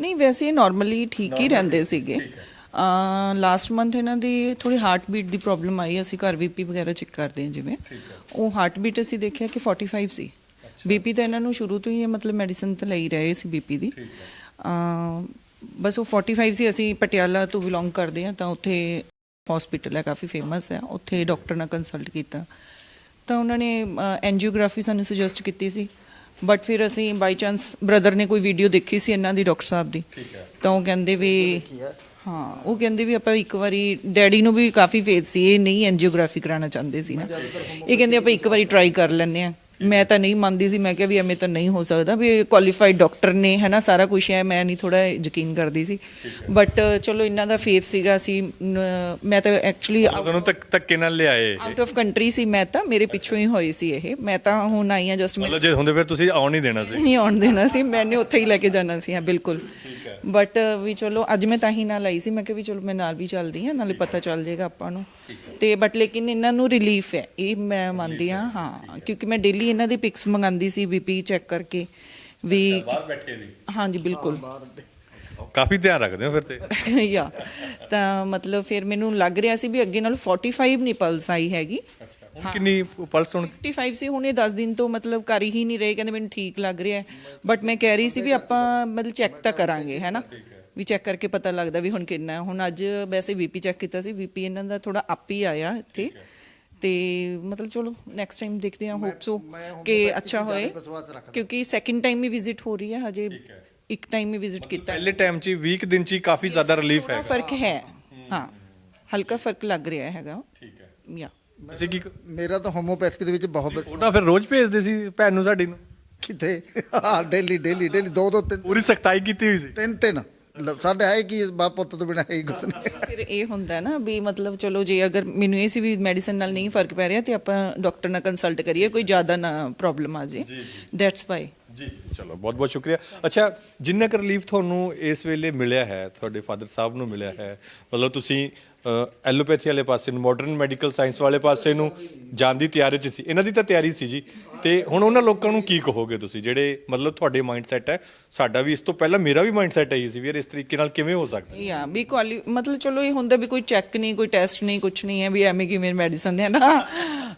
ਨਹੀਂ ਵੈਸੇ ਨਾਰਮਲੀ ਠੀਕ ਹੀ ਰਹਿੰਦੇ ਸੀਗੇ। ਲਾਸਟ ਮੰਥ ਇਹਨਾਂ ਦੀ ਥੋੜੀ ਹਾਰਟ ਬੀਟ ਦੀ ਪ੍ਰੋਬਲਮ ਆਈ ਅਸੀਂ ਘਰ ਬੀਪੀ ਵਗੈਰਾ ਚੈੱਕ ਕਰਦੇ ਹਾਂ ਜਿਵੇਂ। ਉਹ ਹਾਰਟ ਬੀਟ ਅਸੀਂ ਦੇਖਿਆ ਕਿ 45 ਸੀ। ਬੀਪੀ ਤਾਂ ਇਹਨਾਂ ਨੂੰ ਸ਼ੁਰੂ ਤੋਂ ਹੀ ਮਤਲਬ ਮੈਡੀਸਿਨ ਤਾਂ ਲਈ ਰਹੇ ਸੀ ਬੀਪੀ ਦੀ। ਅਮ, ਬਸ ਉਹ 45 ਸੀ ਅਸੀਂ ਪਟਿਆਲਾ ਤੋਂ ਬਿਲੋਂਗ ਕਰਦੇ ਹਾਂ ਤਾਂ ਉੱਥੇ ਹਸਪੀਟਲ ਹੈ ਕਾਫੀ ਫੇਮਸ ਹੈ। ਉੱਥੇ ਡਾਕਟਰ ਨਾਲ ਕੰਸਲਟ ਕੀਤਾ। ਤਾਂ ਉਹਨਾਂ ਨੇ ਐਂਜੀਓਗ੍ਰਾਫੀ ਸਾਨੂੰ ਸੁਜੈਸਟ ਕੀਤੀ ਸੀ। ਬਟ ਫਿਰ ਅਸੀਂ ਬਾਈ ਚਾਂਸ ਬ੍ਰਦਰ ਨੇ ਕੋਈ ਵੀਡੀਓ ਦੇਖੀ ਸੀ ਇਹਨਾਂ ਦੀ ਡਾਕਟਰ ਸਾਹਿਬ ਦੀ। ਤਾਂ ਉਹ ਕਹਿੰਦੇ ਵੀ ਹਾਂ। ਉਹ ਕਹਿੰਦੇ ਵੀ ਆਪਾਂ ਇੱਕ ਵਾਰੀ ਡੈਡੀ ਨੂੰ ਵੀ ਕਾਫੀ ਫੇਥ ਸੀ ਇਹ ਨਹੀਂ ਐਂਜੀਓਗ੍ਰਾਫੀ ਕਰਾਉਣਾ ਚਾਹੁੰਦੇ ਸੀ ਨਾ। ਇਹ ਕਹਿੰਦੇ ਆਪਾਂ ਇੱਕ ਵਾਰੀ ਟਰਾਈ ਕਰ ਲੈਂਦੇ ਆ ਮੈਂ ਤਾਂ ਨਹੀਂ ਮੰਨਦੀ ਸੀ ਮੈਂ ਕਿਹਾ ਵੀ ਐਵੇਂ ਤਾਂ ਨਹੀਂ ਹੋ ਸਕਦਾ ਵੀ ਕੁਆਲੀਫਾਈਡ ਡਾਕਟਰ ਨੇ ਹੈ ਨਾ ਸਾਰਾ ਕੁਝ ਹੈ ਮੈਂ ਨਹੀਂ ਥੋੜਾ ਯਕੀਨ ਕਰਦੀ ਸੀ। ਬਟ ਚਲੋ ਇਹਨਾਂ ਦਾ ਫੇਥ ਸੀਗਾ ਸੀ ਮੈਂ ਤਾਂ ਐਕਚੁਅਲੀ ਤੁਹਾਨੂੰ ਤੱਕ ਧੱਕੇ ਨਾਲ ਲਿਆਏ। ਆਊਟ ਆਫ ਕੰਟਰੀ ਸੀ ਮੈਂ ਤਾਂ ਮੇਰੇ ਪਿੱਛੋਂ ਹੀ ਹੋਈ ਸੀ ਇਹ। ਮੈਂ ਤਾਂ ਹੁਣ ਆਈ ਆ ਜਸਟ ਮਤਲਬ ਜੇ ਹੁੰਦੇ ਫਿਰ ਤੁਸੀਂ ਆਉਣ ਨਹੀਂ ਦੇਣਾ ਸੀ। ਨਹੀਂ ਆਉਣ ਦੇਣਾ ਸੀ ਮੈਨੇ ਉੱਥੇ ਹੀ ਲੈ ਕੇ ਜਾਣਾ ਸੀ ਹਾਂ ਬਿਲਕੁਲ। ਬਟ ਵੀ ਚਲੋ ਅੱਜ ਮੈਂ ਤਾਂ ਹੀ ਨਾਲ ਆਈ ਸੀ। ਮੈਂ ਕਿਹਾ ਵੀ ਚਲੋ ਮੈਂ ਨਾਲ ਵੀ ਚੱਲਦੀ ਹਾਂ ਨਾਲੇ ਪਤਾ ਚੱਲ ਜਾਏਗਾ ਆਪਾਂ ਨੂੰ। ਤੇ ਬਟ ਲੇਕਿਨ ਇਹਨਾਂ ਨੂੰ ਰਿਲੀਫ ਹੈ। ਇਹ ਮੈਂ ਮੰਨਦੀ ਹਾਂ ਹਾਂ ਕਿਉਂਕਿ ਮੈਂ ਡੇਲੀ ਇਹਨਾਂ ਦੀ ਪਿਕਸ ਮੰਗਾਉਂਦੀ ਸੀ ਬੀਪੀ ਚੈੱਕ ਕਰਕੇ। ਵੀ ਬਾਹਰ ਬੈਠੇ ਸੀ? ਹਾਂਜੀ ਬਿਲਕੁਲ। ਕਾਫੀ ਧਿਆਨ ਰੱਖਦੇ ਹੋ ਫਿਰ ਤੇ। ਯਾ ਤਾਂ ਮਤਲਬ ਫਿਰ ਮੈਨੂੰ ਲੱਗ ਰਿਹਾ ਸੀ ਵੀ ਅੱਗੇ ਨਾਲ 45 ਨਹੀਂ ਪਲਸ ਆਈ ਹੈਗੀ। ਹੁਣ ਕਿੰਨੀ ਪਲਸ ਹੁਣ? 55 ਸੀ ਹੁਣ ਇਹ 10 ਦਿਨ ਤੋਂ ਮਤਲਬ ਕਰ ਹੀ ਨਹੀਂ ਰਹੇ ਕਹਿੰਦੇ ਮੈਨੂੰ ਠੀਕ ਲੱਗ ਰਿਹਾ ਹੈ। ਬਟ ਮੈਂ ਕਹਿ ਰਹੀ ਸੀ ਵੀ ਆਪਾਂ ਮਤਲਬ ਚੈੱਕ ਤਾਂ ਕਰਾਂਗੇ ਹੈਨਾ ਵੀ ਚੈੱਕ ਕਰਕੇ ਪਤਾ ਲੱਗਦਾ ਵੀ ਹੁਣ ਕਿੰਨਾ ਹੈ। ਹੁਣ ਅੱਜ ਵੈਸੇ ਬੀਪੀ ਚੈੱਕ ਕੀਤਾ ਸੀ ਬੀਪੀ ਇਹਨਾਂ ਦਾ ਥੋੜਾ ਅਪ ਹੀ ਆਇਆ ਇੱਥੇ। ਤੇ ਮਤਲਬ ਚਲੋ ਨੈਕਸਟ ਟਾਈਮ ਦੇਖਦੇ ਹਾਂ ਹੋਪ ਸੋ ਕਿ ਅੱਛਾ ਹੋਏ। ਕਿਉਂਕਿ ਸੈਕਿੰਡ ਟਾਈਮ ਹੀ ਵਿਜ਼ਿਟ ਹੋ ਰਹੀ ਹੈ ਹਜੇ ਇੱਕ ਟਾਈਮ ਹੀ ਵਿਜ਼ਿਟ ਕੀਤਾ ਪਹਿਲੇ ਟਾਈਮ 'ਚ ਵੀਕ ਦਿਨ 'ਚ ਕਾਫੀ ਜ਼ਿਆਦਾ ਰਿਲੀਫ ਹੈ ਫ਼ਰਕ ਹੈ। ਹਾਂ। ਹਲਕਾ ਫ਼ਰਕ ਲੱਗ ਰਿਹਾ ਹੈਗਾ। ਠੀਕ ਹੈ। ਯਾ ਤੁਸੀਂ ਕੀ ਮੇਰਾ ਤਾਂ ਹੋਮੋਪੈਥਿਕ ਦੇ ਵਿੱਚ ਬਹੁਤ ਤਾਂ ਫਿਰ ਰੋਜ਼ ਭੇਜਦੇ ਸੀ ਭੈਣ ਨੂੰ ਸਾਡੀ ਨੂੰ। ਕਿਤੇ? ਹਾਂ ਡੇਲੀ ਡੇਲੀ ਡੇਲੀ ਦੋ ਦੋ ਤਿੰਨ ਪੂਰੀ ਸਖਤਾਈ ਕੀਤੀ ਹੋਈ ਸੀ। ਤਿੰਨ ਤਿੰਨ। ਲ- ਸਾਡੇ ਹੈ ਕੀ ਬਾਪ ਪੁੱਤ ਤੋਂ ਬਿਨਾ ਹੈ ਹੀ ਕੁਛ ਨਹੀਂ। ਫਿਰ ਇਹ ਹੁੰਦਾ ਨਾ ਵੀ ਮਤਲਬ ਚਲੋ ਜੇ ਅਗਰ ਮੈਨੂੰ ਇਹ ਸੀ ਵੀ ਮੈਡੀਸਨ ਨਾਲ ਨਹੀਂ ਫ਼ਰਕ ਪੈ ਰਿਹਾ ਤੇ ਆਪਾਂ ਡਾਕਟਰ ਨਾਲ ਕੰਸਲਟ ਕਰੀਏ ਕੋਈ ਜ਼ਿਆਦਾ ਨਾ ਪ੍ਰੋਬਲਮ ਆ ਜੇ। ਦੈਟਸ ਵਾਈ ਜੀ ਚਲੋ ਬਹੁਤ ਬਹੁਤ ਸ਼ੁਕਰੀਆ। ਅੱਛਾ ਜਿੰਨਾ ਕੁ ਰਿਲੀਫ ਤੁਹਾਨੂੰ ਇਸ ਵੇਲੇ ਮਿਲਿਆ ਹੈ ਤੁਹਾਡੇ ਫਾਦਰ ਸਾਹਿਬ ਨੂੰ ਮਿਲਿਆ ਹੈ ਮਤਲਬ ਤੁਸੀਂ ਐਲੋਪੈਥੀ ਵਾਲੇ ਪਾਸੇ ਨੂੰ ਮਾਡਰਨ ਮੈਡੀਕਲ ਸਾਇੰਸ ਵਾਲੇ ਪਾਸੇ ਨੂੰ ਜਾਣ ਦੀ ਤਿਆਰੀ 'ਚ ਸੀ ਇਹਨਾਂ ਦੀ ਤਾਂ ਤਿਆਰੀ ਸੀ ਜੀ ਤੇ ਹੁਣ ਉਹਨਾਂ ਲੋਕਾਂ ਨੂੰ ਕੀ ਕਹੋਗੇ ਤੁਸੀਂ ਜਿਹੜੇ ਮਤਲਬ ਤੁਹਾਡੇ ਮਾਈਂਡ ਸੈਟ ਹੈ ਸਾਡਾ ਵੀ ਇਸ ਤੋਂ ਪਹਿਲਾਂ ਮੇਰਾ ਵੀ ਮਾਈਂਡ ਸੈਟ ਹੈ ਸੀ ਵੀ ਯਾਰ ਇਸ ਤਰੀਕੇ ਨਾਲ ਕਿਵੇਂ ਹੋ ਸਕਦਾ ਯਾ ਵੀ ਕੁਆਲੀ ਮਤਲਬ ਚਲੋ ਇਹ ਹੁੰਦਾ ਵੀ ਕੋਈ ਚੈੱਕ ਨਹੀਂ ਕੋਈ ਟੈਸਟ ਨਹੀਂ ਕੁਝ ਨਹੀਂ ਹੈ ਵੀ ਐਵੇਂ ਕਿਵੇਂ ਮੈਡੀਸਨ ਹੈ ਨਾ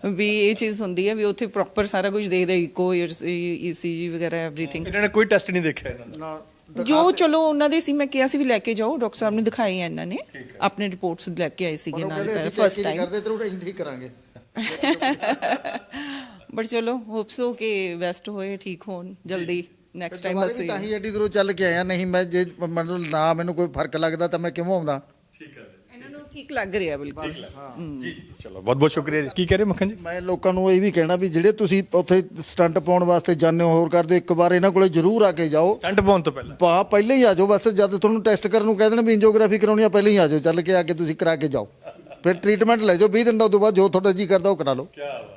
ਵੀ ਇਹ ਚੀਜ਼ ਹੁੰਦੀ ਹੈ ਵੀ ਉੱਥੇ ਪ੍ਰੋਪਰ ਸਾਰਾ ਕੁਝ ਦੇਖਦੇ ਇਕੋ ਈਸੀਜੀ ਵਗੈਰਾ ਐਵਰੀਥਿੰਗ ਇਹਨਾਂ ਨੇ ਕੋਈ ਟੈਸਟ ਨਹੀਂ ਦੇਖਿਆ ਇਹਨਾਂ ਨੇ ਜੋ ਚਲੋ ਉਹਨਾਂ ਦੇ ਸੀ ਮੈਂ ਕਿਹਾ ਸੀ ਵੀ ਲੈ ਕੇ ਜਾਓ ਡਾਕਟਰ ਸਾਹਿਬ ਨੇ ਦਿਖਾਈ ਹੈ ਇਹਨਾਂ ਨੇ ਆਪਣੇ ਰਿਪੋਰਟਸ ਲੈ ਕੇ ਆਏ ਸੀਗੇ ਨਾਲ ਫਸਟ ਹੀ ਟਾਈਮ ਕਰਦੇ ਤੇ ਉਹ ਠੀਕ ਕਰਾਂਗੇ। ਬਟ ਚਲੋ ਹੋਪਸ ਹੋ ਕਿ ਵੈਸਟ ਹੋਏ ਠੀਕ ਹੋਣ ਜਲਦੀ ਨੈਕਸਟ ਟਾਈਮ ਅਸੀਂ ਤਾਂ ਹੀ ਐਡੀ ਦੂਰੋਂ ਚੱਲ ਕੇ ਆਇਆ ਨਹੀਂ ਮੈਂ ਜੇ ਮੈਨੂੰ ਨਾ ਮੈਨੂੰ ਕੋਈ ਫ਼ਰਕ ਲੱਗਦਾ ਤਾਂ ਮੈਂ ਕਿਉਂ ਆਉਂਦਾ? ਇਹਨਾਂ ਨੂੰ ਠੀਕ ਲੱਗ ਰਿਹਾ ਬਿਲਕੁਲ। ਜੀ ਜੀ ਚਲੋ ਬਹੁਤ ਬਹੁਤ ਸ਼ੁਕਰੀਆ ਜੀ। ਕੀ ਕਹਿ ਰਹੇ ਮੱਖਣ ਜੀ? ਮੈਂ ਲੋਕਾਂ ਨੂੰ ਇਹ ਵੀ ਕਹਿਣਾ ਵੀ ਜਿਹੜੇ ਤੁਸੀਂ ਉੱਥੇ ਸਟੰਟ ਪਾਉਣ ਵਾਸਤੇ ਜਾਂਦੇ ਹੋ ਹੋਰ ਕਰਦੇ ਹੋ, ਇੱਕ ਵਾਰ ਇਹਨਾਂ ਕੋਲੇ ਜ਼ਰੂਰ ਆ ਕੇ ਜਾਓ। ਸਟੰਟ ਪਾਉਣ ਤੋਂ ਪਹਿਲਾਂ। ਪਾ ਪਹਿਲਾਂ ਹੀ ਆ ਜਾਓ ਬਸ ਜਦ ਤੁਹਾਨੂੰ ਟੈਸਟ ਕਰਨ ਨੂੰ ਕਹਿ ਦੇਣ ਵੀ ਐਂਜੀਓਗ੍ਰਾਫੀ ਕਰਾਉਣੀ ਆ ਪਹਿਲਾਂ ਹੀ ਆ ਜਾਓ ਚੱਲ ਕੇ ਆ ਕੇ ਤੁਸੀਂ ਕਰਾ ਕੇ ਜਾਓ। ਫਿਰ ਟ੍ਰੀਟਮੈਂਟ ਲੈ ਜਾਓ 20 ਦਿਨ ਦਾ ਉਦੋਂ ਬਾਅਦ ਜੋ ਤੁਹਾਡਾ ਜੀ ਕਰਦਾ ਉਹ ਕਰਾ ਲਓ।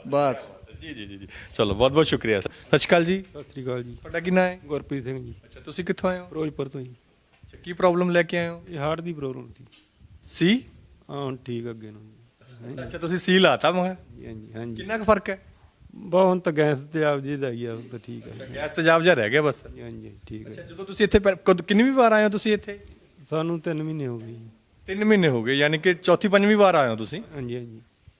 ਬਸ। ਜੀ ਜੀ ਜੀ ਜੀ। ਚਲੋ ਬਹੁਤ ਬਹੁਤ ਸ਼ੁਕਰੀਆ। ਸਤਿ ਸ਼੍ਰੀ ਅਕਾਲ ਜੀ। ਸਤਿ ਸ੍ਰੀ ਅਕਾਲ ਜੀ। ਤੁਹਾਡਾ ਕੀ ਨਾਮ ਹੈ? ਗੁਰਪ੍ਰੀਤ ਸਿੰਘ ਜੀ। ਅੱਛਾ ਤੁਸੀਂ ਕਿੱਥੋਂ ਆਏ ਹੋ? ਫਿਰੋਜ਼ਪੁਰ ਤੋਂ ਜੀ। ਅੱਛਾ, ਕੀ ਪ੍ਰੋਬਲਮ ਲੈ ਕੇ ਆਏ ਹੋ? ਇਹ ਹਾਰਟ ਦੀ ਪ੍ਰੋਬਲਮ ਸੀ। ਸੀ? ਹਾਂ ਹੁਣ ਠੀਕ ਅੱਗੇ ਨੂੰ ਜੀ। ਅੱਛਾ ਤੁਸੀਂ ਸੀ ਲਾਤਾ ਮੈਂ। ਕਿਹਾ। ਹਾਂਜੀ ਹਾਂਜੀ। ਕਿੰਨਾ ਕੁ ਫ਼ਰਕ ਹੈ? ਬਹੁਤ ਹੁਣ ਤਾਂ ਗੈਸ ਤੇ ਆਪ ਜੀ ਦਾ ਹੀ ਆ ਹੁਣ ਤਾਂ ਠੀਕ ਹੈ ਗੈਸ ਤੇਜ਼ਾਬ ਜਿਹਾ ਰਹਿ ਗਿਆ ਬਸ। ਜੀ, ਹਾਂਜੀ ਠੀਕ ਅੱਛਾ ਹੈ ਜਦੋਂ ਤੁਸੀਂ ਇੱਥੇ ਪਹਿ- ਕਦ- ਕਿੰਨੀ ਵੀ ਵਾਰ ਆਏ ਹੋ ਤੁਸੀਂ ਇੱਥੇ? ਸਾਨੂੰ 3 ਮਹੀਨੇ ਹੋ ਗਏ ਜੀ। 3 ਮਹੀਨੇ ਹੋ ਗਏ ਯਾਨੀ ਕਿ ਚੌਥੀ ਪੰਜਵੀਂ ਵਾਰ ਆਏ ਹੋ ਤੁਸੀਂ? ਹਾਂਜੀ ਹਾਂਜੀ।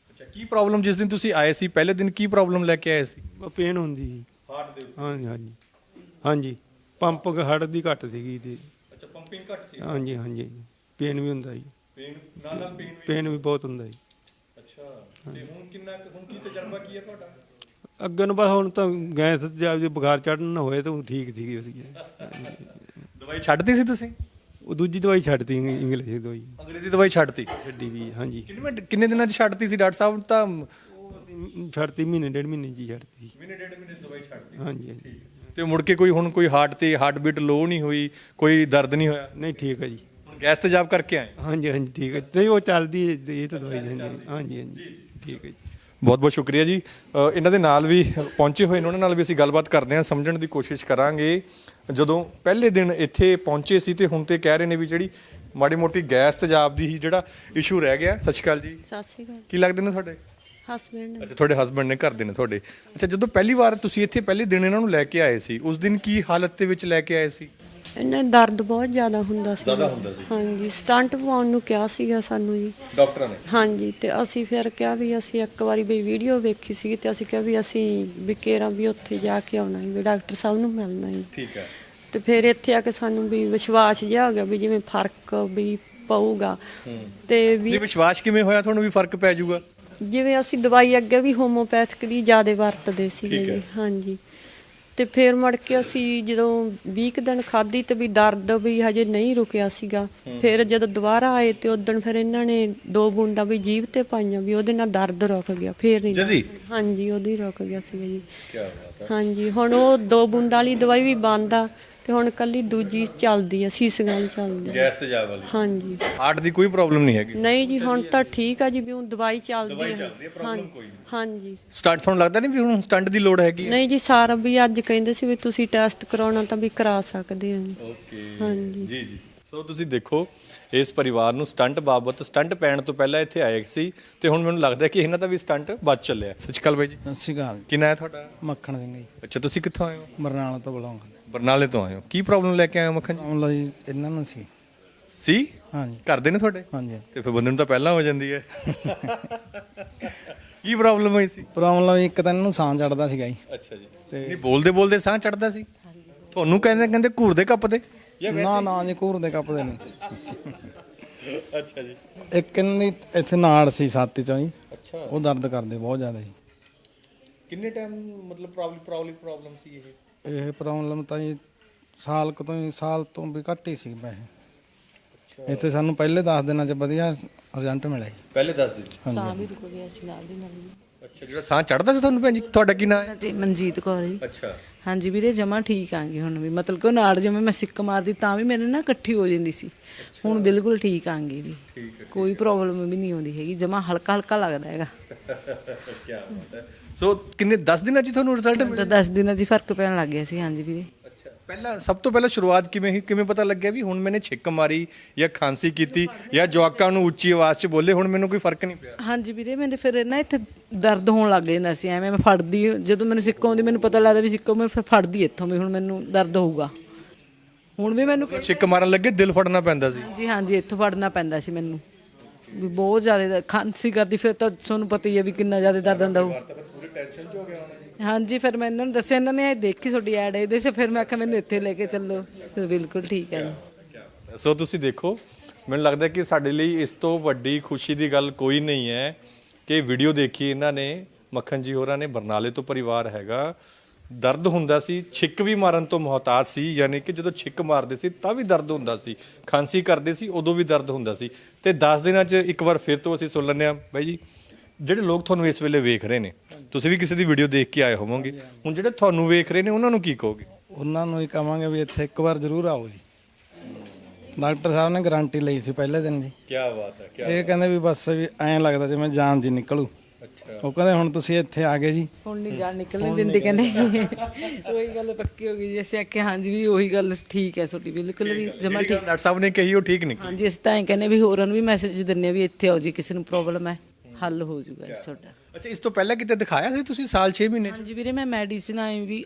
ਅੱਛਾ ਕੀ ਪ੍ਰੋਬਲਮ ਜਿਸ ਦਿਨ ਤੁਸੀਂ ਆਏ ਸੀ? ਪਹਿਲੇ ਦਿਨ ਕੀ ਪ੍ਰੋਬਲਮ ਲੈ ਕੇ ਆਏ ਸੀ? ਪੇਨ ਹੁੰਦੀ ਜੀ ਹਾਰਟ ਦੇ ਹਾਂਜੀ ਹਾਂਜੀ। ਹਾਂਜੀ ਪੰਪ ਹਾਰਟ ਦੀ ਘੱਟ ਸੀਗੀ ਤੇ ਅੱਛਾ ਪੰਪਿੰਗ ਘੱਟ ਸੀ। ਹਾਂਜੀ ਹਾਂਜੀ। ਪੇਨ ਵੀ ਹੁੰਦਾ ਜੀ ਪੇਨ ਨਾਲ ਨਾਲ ਪੇਨ ਪੇਨ ਵੀ ਬਹੁਤ ਹੁੰਦਾ ਜੀ। ਅੱਛਾ ਤੇ ਹੁਣ ਕਿੰਨਾ ਕੁ- ਹੁਣ ਕੀ ਤਜਰਬਾ ਕੀ ਹੈ ਤੁਹਾਡਾ? ਅੱਗੇ ਨੂੰ ਬਸ ਹੁਣ ਤਾਂ ਗੈਸ ਤੇ ਜਾਂ ਜੇ ਬੁਖਾਰ ਚੜਨ ਨਾ ਹੋਏ ਤਾਂ ਉਹ ਠੀਕ ਸੀਗੀ ਉਹਦੀ। ਦਵਾਈ ਛੱਡਤੀ ਸੀ ਤੁਸੀਂ? ਉਹ ਦੂਜੀ ਦਵਾਈ ਛੱਡਤੀ ਇੰਗ- ਇੰਗਲਿਸ਼ ਦੀ ਦਵਾਈ। ਅੰਗਰੇਜ਼ੀ ਦਵਾਈ ਛੱਡਤੀ? ਛੱਡੀ ਵੀ ਹਾਂਜੀ। ਕਿੰਨੇ ਮਿੰਟ ਕਿੰਨੇ ਦਿਨਾਂ 'ਚ ਛੱਡਤੀ ਸੀ ਡਾਕਟਰ ਸਾਹਿਬ? ਤਾਂ ਛੱਡਤੀ ਮਹੀਨੇ ਡੇਢ ਮਹੀਨੇ ਚ ਹੀ ਛੱਡਤੀ। ਮਹੀਨੇ ਡੇਢ ਮਹੀਨੇ ਦਵਾਈ ਛੱਡਤੀ। ਹਾਂਜੀ ਹਾਂਜੀ। ਤੇ ਮੁੜ ਕੇ ਕੋਈ ਹੁਣ ਕੋਈ ਹਾਰਟ ਤੇ ਹਾਰਟ ਬੀਟ ਲੋ ਨਹੀਂ ਹੋਈ ਕੋਈ ਦਰਦ ਨਹੀਂ ਹੋਇਆ? ਨਹੀਂ ਠੀਕ ਹੈ ਜੀ। ਗੈਸ ਤੇਜ਼ਾਬ ਕਰਕੇ ਆਏ। ਹਾਂਜੀ ਹਾਂਜੀ ਠੀਕ ਹੈ। ਨਹੀਂ ਉਹ ਚੱਲਦੀ ਹੈ, ਇਹ ਤਾਂ ਦਵਾਈ ਹਾਂਜੀ ਹਾਂਜੀ ਹਾਂਜੀ ਠੀਕ ਹੈ ਜੀ। ਬਹੁਤ ਬਹੁਤ ਸ਼ੁਕਰੀਆ ਜੀ। ਅ, ਇਹਨਾਂ ਦੇ ਨਾਲ ਵੀ ਪਹੁੰਚੇ ਹੋਏ ਨੇ ਉਹਨਾਂ ਨਾਲ ਵੀ ਅਸੀਂ ਗੱਲਬਾਤ ਕਰਦੇ ਹਾਂ ਸਮਝਣ ਦੀ ਕੋਸ਼ਿਸ਼ ਕਰਾਂਗੇ। ਜਦੋਂ ਪਹਿਲੇ ਦਿਨ ਇੱਥੇ ਪਹੁੰਚੇ ਸੀ ਤੇ ਹੁਣ ਤੇ ਕਹਿ ਰਹੇ ਨੇ ਵੀ ਜਿਹੜੀ ਮਾੜੀ ਮੋਟੀ ਗੈਸ ਤੇਜ਼ਾਬ ਦੀ ਹੀ ਜਿਹੜਾ ਇਸ਼ੂ ਰਹਿ ਗਿਆ। ਸਤਿ ਸ਼੍ਰੀ ਅਕਾਲ ਜੀ। ਸਤਿ ਸ਼੍ਰੀ ਅਕਾਲ। ਕੀ ਲੱਗਦੇ ਨੇ ਤੁਹਾਡੇ? ਹਸਬੈਂਡ ਅੱਛਾ ਤੁਹਾਡੇ ਹਸਬੰਡ ਨੇ ਘਰ ਦੇ ਨੇ ਤੁਹਾਡੇ। ਅੱਛਾ ਜਦੋਂ ਪਹਿਲੀ ਵਾਰ ਤੁਸੀਂ ਇੱਥੇ ਪਹਿਲੇ ਦਿਨ ਇਹਨਾਂ ਨੂੰ ਲੈ ਕੇ ਆਏ ਸੀ ਉਸ ਦਿਨ ਕੀ ਹਾਲਤ ਦੇ ਵਿੱਚ ਲੈ ਕੇ ਆਏ ਸੀ? ਇਹਨਾਂ ਦਰਦ ਬਹੁਤ ਜ਼ਿਆਦਾ ਹੁੰਦਾ ਸੀ। ਜ਼ਿਆਦਾ ਹੁੰਦਾ ਸੀ। ਹਾਂਜੀ ਸਟੰਟ ਪਵਾਉਣ ਨੂੰ ਕਿਹਾ ਸੀਗਾ ਸਾਨੂੰ ਜੀ। ਡਾਕਟਰਾਂ ਨੇ? ਹਾਂਜੀ ਤੇ ਅਸੀਂ ਫਿਰ ਕਿਹਾ ਵੀ ਅਸੀਂ ਇੱਕ ਵਾਰੀ ਵੀ ਵੀਡੀਓ ਵੇਖੀ ਸੀ ਤੇ ਅਸੀਂ ਕਿਹਾ ਵੀ ਅਸੀਂ ਵੀ ਕੇਰਾਂ ਵੀ ਉੱਥੇ ਜਾ ਕੇ ਆਉਣਾ ਹੈ ਵੀ ਡਾਕਟਰ ਸਾਹਿਬ ਨੂੰ ਮਿਲਣਾ ਹੈ ਠੀਕ ਹੈ। ਤੇ ਫਿਰ ਇੱਥੇ ਆ ਕੇ ਸਾਨੂੰ ਵੀ ਵਿਸ਼ਵਾਸ ਜਿਹਾ ਹੋ ਗਿਆ ਵੀ ਜਿਵੇਂ ਫ਼ਰਕ ਵੀ ਪਊਗਾ। ਤੇ ਵੀ ਇਹ ਵਿਸ਼ਵਾਸ ਕਿਵੇਂ ਹੋਇਆ? ਤੁਹਾਨੂੰ ਵੀ ਫ਼ਰਕ ਪੈ ਜਾਊਗਾ। ਜਿਵੇਂ ਅਸੀਂ ਦਵਾਈ ਅੱਗੇ ਵੀ ਹੋਮੋਪੈਥਿਕ ਦੀ ਜ਼ਿਆਦਾ ਵਰਤਦੇ ਸੀਗੇ ਜੀ ਹਾਂਜੀ। ਤੇ ਫਿਰ ਮੁੜ ਕੇ ਅਸੀਂ ਜਦੋਂ 20 ਕੁ ਦਿਨ ਖਾਧੀ ਤੇ ਵੀ ਦਰਦ ਵੀ ਹਜੇ ਨਹੀਂ ਰੁਕਿਆ ਸੀਗਾ। ਫਿਰ ਜਦੋਂ ਦੁਬਾਰਾ ਆਏ ਤੇ ਉਦੋਂ ਫਿਰ ਇਹਨਾਂ ਨੇ ਦੋ ਬੂੰਦਾਂ ਵੀ ਜੀਭ ਤੇ ਪਾਈਆਂ ਵੀ ਉਹਦੇ ਨਾਲ ਦਰਦ ਰੁਕ ਗਿਆ ਫਿਰ ਨਹੀਂ ਜਦੀ? ਹਾਂਜੀ ਉਹਦੀ ਰੁਕ ਗਿਆ ਸੀਗਾ ਜੀ। ਹਾਂਜੀ ਹੁਣ ਉਹ ਦੋ ਬੂੰਦਾਂ ਵਾਲੀ ਦਵਾਈ ਵੀ ਬੰਦ ਆ। ਤੇ ਹੁਣ ਕੱਲੀ ਦੂਜੀ ਚੱਲਦੀ ਆ ਸੀਸੀਆਂ ਵਾਲੀ ਚੱਲਦੀ ਆ। ਗੈਸ ਤੇਜ਼ਾਬ ਵਾਲੀ। ਹਾਂਜੀ। ਹਾਰਟ ਦੀ ਕੋਈ ਪ੍ਰੋਬਲਮ ਨਹੀਂ ਹੈਗੀ। ਨਹੀਂ ਜੀ ਹੁਣ ਤਾਂ ਠੀਕ ਆ ਜੀ ਵੀ ਹੁਣ ਦਵਾਈ ਚੱਲਦੀ ਆ। ਹਾਂਜੀ ਹਾਂਜੀ। ਸਟੰਟ ਤੁਹਾਨੂੰ ਲੱਗਦਾ ਨਹੀਂ ਵੀ ਹੁਣ ਸਟੰਟ ਦੀ ਲੋੜ ਹੈਗੀ ਨਹੀਂ ਜੀ ਸਾਰਾ ਵੀ ਅੱਜ ਕਹਿੰਦੇ ਸੀ ਵੀ ਤੁਸੀਂ ਟੈਸਟ ਕਰਾਉਣਾ ਤਾਂ ਵੀ ਕਰਾ ਸਕਦੇ ਹੋ ਜੀ। ਓਕੇ ਹਾਂਜੀ। ਜੀ ਜੀ। ਸੋ ਤੁਸੀਂ ਦੇਖੋ ਇਸ ਪਰਿਵਾਰ ਨੂੰ ਸਟੰਟ ਬਾਬਤ ਸਟੰਟ ਪੈਣ ਤੋਂ ਪਹਿਲਾਂ ਇੱਥੇ ਆਏ ਸੀ ਤੇ ਹੁਣ ਮੈਨੂੰ ਲੱਗਦਾ ਕਿ ਇਹਨਾਂ ਦਾ ਵੀ ਸਟੰਟ ਬਚ ਚੱਲਿਆ। ਸਤਿ ਸ਼੍ਰੀ ਅਕਾਲ ਬਾਈ ਜੀ। ਸਤਿ ਸ਼੍ਰੀ ਅਕਾਲ। ਕੀ ਨਾਂ ਹੈ ਤੁਹਾਡਾ? ਮੱਖਣ ਸਿੰਘ ਜੀ। ਅੱਛਾ ਤੁਸੀਂ ਕਿੱਥੋਂ ਆਏ ਹੋ? ਬਰਨਾਲਾ ਤੋਂ ਬੁਲਾਉਂਗਾ ਬਰਨਾਲੇ ਤੋਂ ਆਏ ਹੋ। ਕੀ ਪ੍ਰੋਬਲਮ ਲੈ ਕੇ ਆਏ ਹੋ ਮੱਖਣ ਜੀ? ਆਉਣ ਲਈ ਇਹਨਾਂ ਨੂੰ ਸੀ। ਸੀ? ਹਾਂਜੀ। ਕਰਦੇ ਨੇ ਤੁਹਾਡੇ? ਹਾਂਜੀ ਤੇ ਫਿਰ ਬੰਦੇ ਨੂੰ ਤਾਂ ਪਹਿਲਾਂ ਹੋ ਜਾਂਦੀ ਹੈ। ਕੀ ਪ੍ਰੋਬਲਮ ਹੋਈ ਸੀ? ਪ੍ਰੋਬਲਮ ਇੱਕ ਤਾਂ ਇਹਨੂੰ ਸਾਹ ਚੜਦਾ ਸੀਗਾ ਜੀ। ਅੱਛਾ ਜੀ। ਨਹੀਂ ਬੋਲਦੇ ਬੋਲਦੇ ਸਾਹ ਚੜਦਾ ਸੀ? ਤੁਹਾਨੂੰ ਕਹਿੰਦੇ ਕਹਿੰਦੇ ਘੂਰ ਦੇ ਕੱਪ ਦੇ? ਨਾ ਨਾ ਜੀ ਘੂਰ ਦੇ ਕੱਪ ਦੇ ਨਹੀਂ ਅੱਛਾ ਜੀ। ਇੱਕ ਇਹਦੀ ਇੱਥੇ ਨਾੜ ਸੀ ਛਾਤੀ ਚੋਂ ਜੀ। ਅੱਛਾ। ਉਹ ਦਰਦ ਕਰਦੇ ਬਹੁਤ ਜ਼ਿਆਦਾ ਜੀ। ਕਿੰਨੇ ਟਾਈਮ ਮਤਲਬ ਪ੍ਰੋਬਲਮ ਪ੍ਰੋਬਲਮ ਪ੍ਰੋਬਲਮ ਸੀ ਇਹ? ਇਹ ਪ੍ਰੋਬਲਮ ਤਾਂ ਜੀ ਸਾਲ ਕੁ ਤੋਂ ਹੀ ਸਾਲ ਤੋਂ ਵੀ ਘੱਟ ਹੀ ਸੀ ਵੈਸੇ। ਇੱਥੇ ਸਾਨੂੰ ਪਹਿਲੇ 10 ਦਿਨਾਂ 'ਚ ਵਧੀਆ ਰਿਜ਼ਲਟ ਮਿਲਿਆ ਜੀ। ਪਹਿਲੇ ਦੱਸ ਦਿਨ ਸਾਹ ਵੀ ਰੁਕ ਗਿਆ ਸੀ ਨਾਲ ਦੀ ਨਾਲ ਜੀ ਜਿਹੜਾ ਸਾਹ ਚੜਦਾ ਸੀ ਤੁਹਾਨੂੰ ਭੈਣ ਜੀ? ਤੁਹਾਡਾ ਕੀ ਨਾਂ ਹੈ? ਜੀ ਮਨਜੀਤ ਕੌਰ ਜੀ। ਅੱਛਾ। ਹਾਂਜੀ ਵੀਰੇ ਜਮਾ ਠੀਕ ਆਂਗੀ ਹੁਣ ਵੀ। ਮਤਲਬ ਕਿ ਉਹ ਨਾੜ ਜਿਵੇਂ ਮੈਂ ਸਿੱਕ ਮਾਰਦੀ ਤਾਂ ਵੀ ਮੇਰੇ ਨਾਲ ਇਕੱਠੀ ਹੋ ਜਾਂਦੀ ਸੀ। ਹੁਣ ਬਿਲਕੁਲ ਠੀਕ ਆਂਗੀ ਵੀ ਕੋਈ ਪ੍ਰੋਬਲਮ ਵੀ ਨਹੀਂ ਆਉਂਦੀ ਹੈਗੀ। ਜਮਾ ਹਲਕਾ ਹਲਕਾ ਲੱਗਦਾ ਹੈਗਾ। ਕੀ ਬਾਤ ਹੈ। ਸੋ ਕਿੰਨੇ 10 ਦਿਨਾਂ ਚ ਤੁਹਾਨੂੰ ਰਿਜ਼ਲਟ ਤਾਂ 10 ਦਿਨਾਂ ਦੀ ਫ਼ਰਕ ਪੈਣ ਲੱਗ ਗਿਆ ਸੀ। ਹਾਂਜੀ ਵੀਰੇ। ਪਹਿਲਾਂ ਸਭ ਤੋਂ ਪਹਿਲਾਂ ਸ਼ੁਰੂਆਤ ਕਿਵੇਂ ਹੀ ਕਿਵੇਂ ਪਤਾ ਲੱਗਿਆ ਵੀ ਹੁਣ ਮੈਨੇ ਛਿੱਕ ਮਾਰੀ ਜਾਂ ਖਾਂਸੀ ਕੀਤੀ ਜਾਂ ਜਵਾਕਾਂ ਨੂੰ ਉੱਚੀ ਆਵਾਜ਼ 'ਚ ਬੋਲੇ? ਹੁਣ ਮੈਨੂੰ ਕੋਈ ਫ਼ਰਕ ਨਹੀਂ ਪਿਆ। ਹਾਂਜੀ ਵੀਰੇ ਮੇਰੇ ਫਿਰ ਨਾ ਇੱਥੇ ਦਰਦ ਹੋਣ ਲੱਗ ਜਾਂਦਾ ਸੀ। ਐਵੇਂ ਮੈਂ ਫੜਦੀ ਜਦੋਂ ਮੈਨੂੰ ਸਿੱਕ ਆਉਂਦੀ ਮੈਨੂੰ ਪਤਾ ਲੱਗਦਾ ਵੀ ਸਿੱਕੋ ਮੈਂ ਫਿਰ ਫੜਦੀ ਇੱਥੋਂ ਵੀ ਹੁਣ ਮੈਨੂੰ ਦਰਦ ਹੋਊਗਾ। ਹੁਣ ਵੀ ਮੈਨੂੰ ਛਿੱਕ ਮਾਰਨ ਲੱਗੇ ਦਿਲ ਫੜਨਾ ਪੈਂਦਾ ਸੀ। ਜੀ ਹਾਂਜੀ ਇੱਥੋਂ ਫੜਨਾ ਪੈਂਦਾ ਸੀ ਮੈਨੂੰ। ਵੀ ਬਹੁਤ ਜ਼ਿਆਦਾ ਖਾਂਸੀ ਕਰਦੀ ਫਿਰ ਤਾਂ ਤੁਹਾਨੂੰ ਪਤਾ ਹੀ ਹੈ ਵੀ ਕਿੰਨਾ ਜ਼ਿਆਦਾ ਦਰਦ ਹੁੰਦਾ ਹੋਊ। ਹਾਂਜੀ, ਫਿਰ ਮੈਂ ਇਹਨਾਂ ਨੂੰ ਦੱਸਿਆ, ਇਹਨਾਂ ਨੇ ਇਹ ਦੇਖੀ ਤੁਹਾਡੀ ਐਡ ਇਹਦੇ 'ਚ, ਫਿਰ ਮੈਂ ਆਖਿਆ ਮੈਨੂੰ ਇੱਥੇ ਲੈ ਕੇ ਚੱਲੋ। ਫਿਰ ਬਿਲਕੁਲ ਠੀਕ ਹੈ ਜੀ। ਸੋ ਤੁਸੀਂ ਦੇਖੋ, ਮੈਨੂੰ ਲੱਗਦਾ ਕਿ ਸਾਡੇ ਲਈ ਇਸ ਤੋਂ ਵੱਡੀ ਖੁਸ਼ੀ ਦੀ ਗੱਲ ਕੋਈ ਨਹੀਂ ਹੈ ਕਿ ਵੀਡੀਓ ਦੇਖੀ ਇਹਨਾਂ ਨੇ, ਮੱਖਣ ਜੀ ਹੋਰਾਂ ਨੇ, ਬਰਨਾਲੇ ਤੋਂ ਪਰਿਵਾਰ ਹੈਗਾ। ਦਰਦ ਹੁੰਦਾ ਸੀ, ਛਿੱਕ ਵੀ ਮਾਰਨ ਤੋਂ ਮੁਹਤਾਜ ਸੀ, ਯਾਨੀ ਕਿ ਜਦੋਂ ਛਿੱਕ ਮਾਰਦੇ ਸੀ, ਤਾਂ ਵੀ ਦਰਦ ਹੁੰਦਾ ਸੀ। ਖਾਂਸੀ ਕਰਦੇ ਸੀ, ਉਦੋਂ ਵੀ ਦਰਦ ਹੁੰਦਾ ਸੀ। ਤੇ 10 ਦਿਨਾਂ 'ਚ ਇੱਕ ਵਾਰ ਫਿਰ ਤੋਂ ਅਸੀਂ ਸੁਣ ਲੈਂਦੇ ਹਾਂ। ਬਾਈ ਜੀ ਜਿਹੜੇ ਲੋਕ ਤੁਹਾਨੂੰ ਇਸ ਵੇਲੇ ਵੇਖ ਰਹੇ ਨੇ ਤੁਸੀਂ ਵੀ ਕਿਸੇ ਦੀ ਵੀਡੀਓ ਦੇਖ ਕੇ ਆਏ ਹੋਵੋਗੇ। ਹੁਣ ਜਿਹੜੇ ਤੁਹਾਨੂੰ ਵੇਖ ਰਹੇ ਨੇ ਉਹਨਾਂ ਨੂੰ ਕੀ ਕਹੋਗੇ? ਉਹਨਾਂ ਨੂੰ ਹੀ ਕਵਾਂਗੇ ਵੀ ਇੱਥੇ ਇੱਕ ਵਾਰ ਜ਼ਰੂਰ ਆਓ ਜੀ। ਡਾਕਟਰ ਸਾਹਿਬ ਨੇ ਗਾਰੰਟੀ ਲਈ ਸੀ ਪਹਿਲੇ ਦਿਨ ਜੀ। ਕੀ ਬਾਤ ਹੈ ਇਹ ਕਹਿੰਦੇ ਵੀ ਬਸ ਵੀ ਐਂ ਲੱਗਦਾ ਜਿਵੇਂ ਜਾਨ ਜੀ ਨਿਕਲੂ। ਅੱਛਾ। ਉਹ ਕਹਿੰਦੇ ਹੁਣ ਤੁਸੀਂ ਇੱਥੇ ਆ ਗਏ ਜੀ। ਹੁਣ ਨਹੀਂ ਜਾਨ ਨਿਕਲਣ ਦਿੰਦੇ ਕਹਿੰਦੇ। ਉਹੀ ਗੱਲ ਪੱਕੀ ਹੋ ਗਈ ਜੀ। ਅਸੀਂ ਆਖਿਆ ਹਾਂਜੀ ਵੀ ਉਹੀ ਗੱਲ ਠੀਕ ਹੈ ਤੁਹਾਡੀ ਬਿਲਕੁਲ ਵੀ ਜਮਾ ਗੱਲ ਡਾਕਟਰ ਸਾਹਿਬ ਨੇ ਕਹੀ ਉਹ ਠੀਕ ਨਿਕਲੀ। ਹਾਂਜੀ ਅਸੀਂ ਤਾਂ ਐਂ ਕਹਿੰਦੇ ਵੀ ਹੋਰਾਂ ਨੂੰ ਵੀ ਮੈਸੇਜ ਦਿੰਨੇ ਆ ਵੀ ਇੱਥੇ ਆਓ ਜੀ ਕਿਸੇ ਨੂੰ ਪ੍ਰੋਬਲਮ ਹੈ। ਹੱਲ ਹੋ ਜਾਊਗਾ ਇਸ ਤੁਹਾਡਾ। ਅੱਛਾ ਇਸ ਤੋਂ ਪਹਿਲਾਂ ਕਿਤੇ ਦਿਖਾਇਆ ਸੀ ਤੁਸੀਂ ਸਾਲ 6 ਮਹੀਨੇ ਹਾਂਜੀ ਵੀਰੇ ਮੈਂ ਮੈਡੀਸਿਨ ਆਈ ਵੀ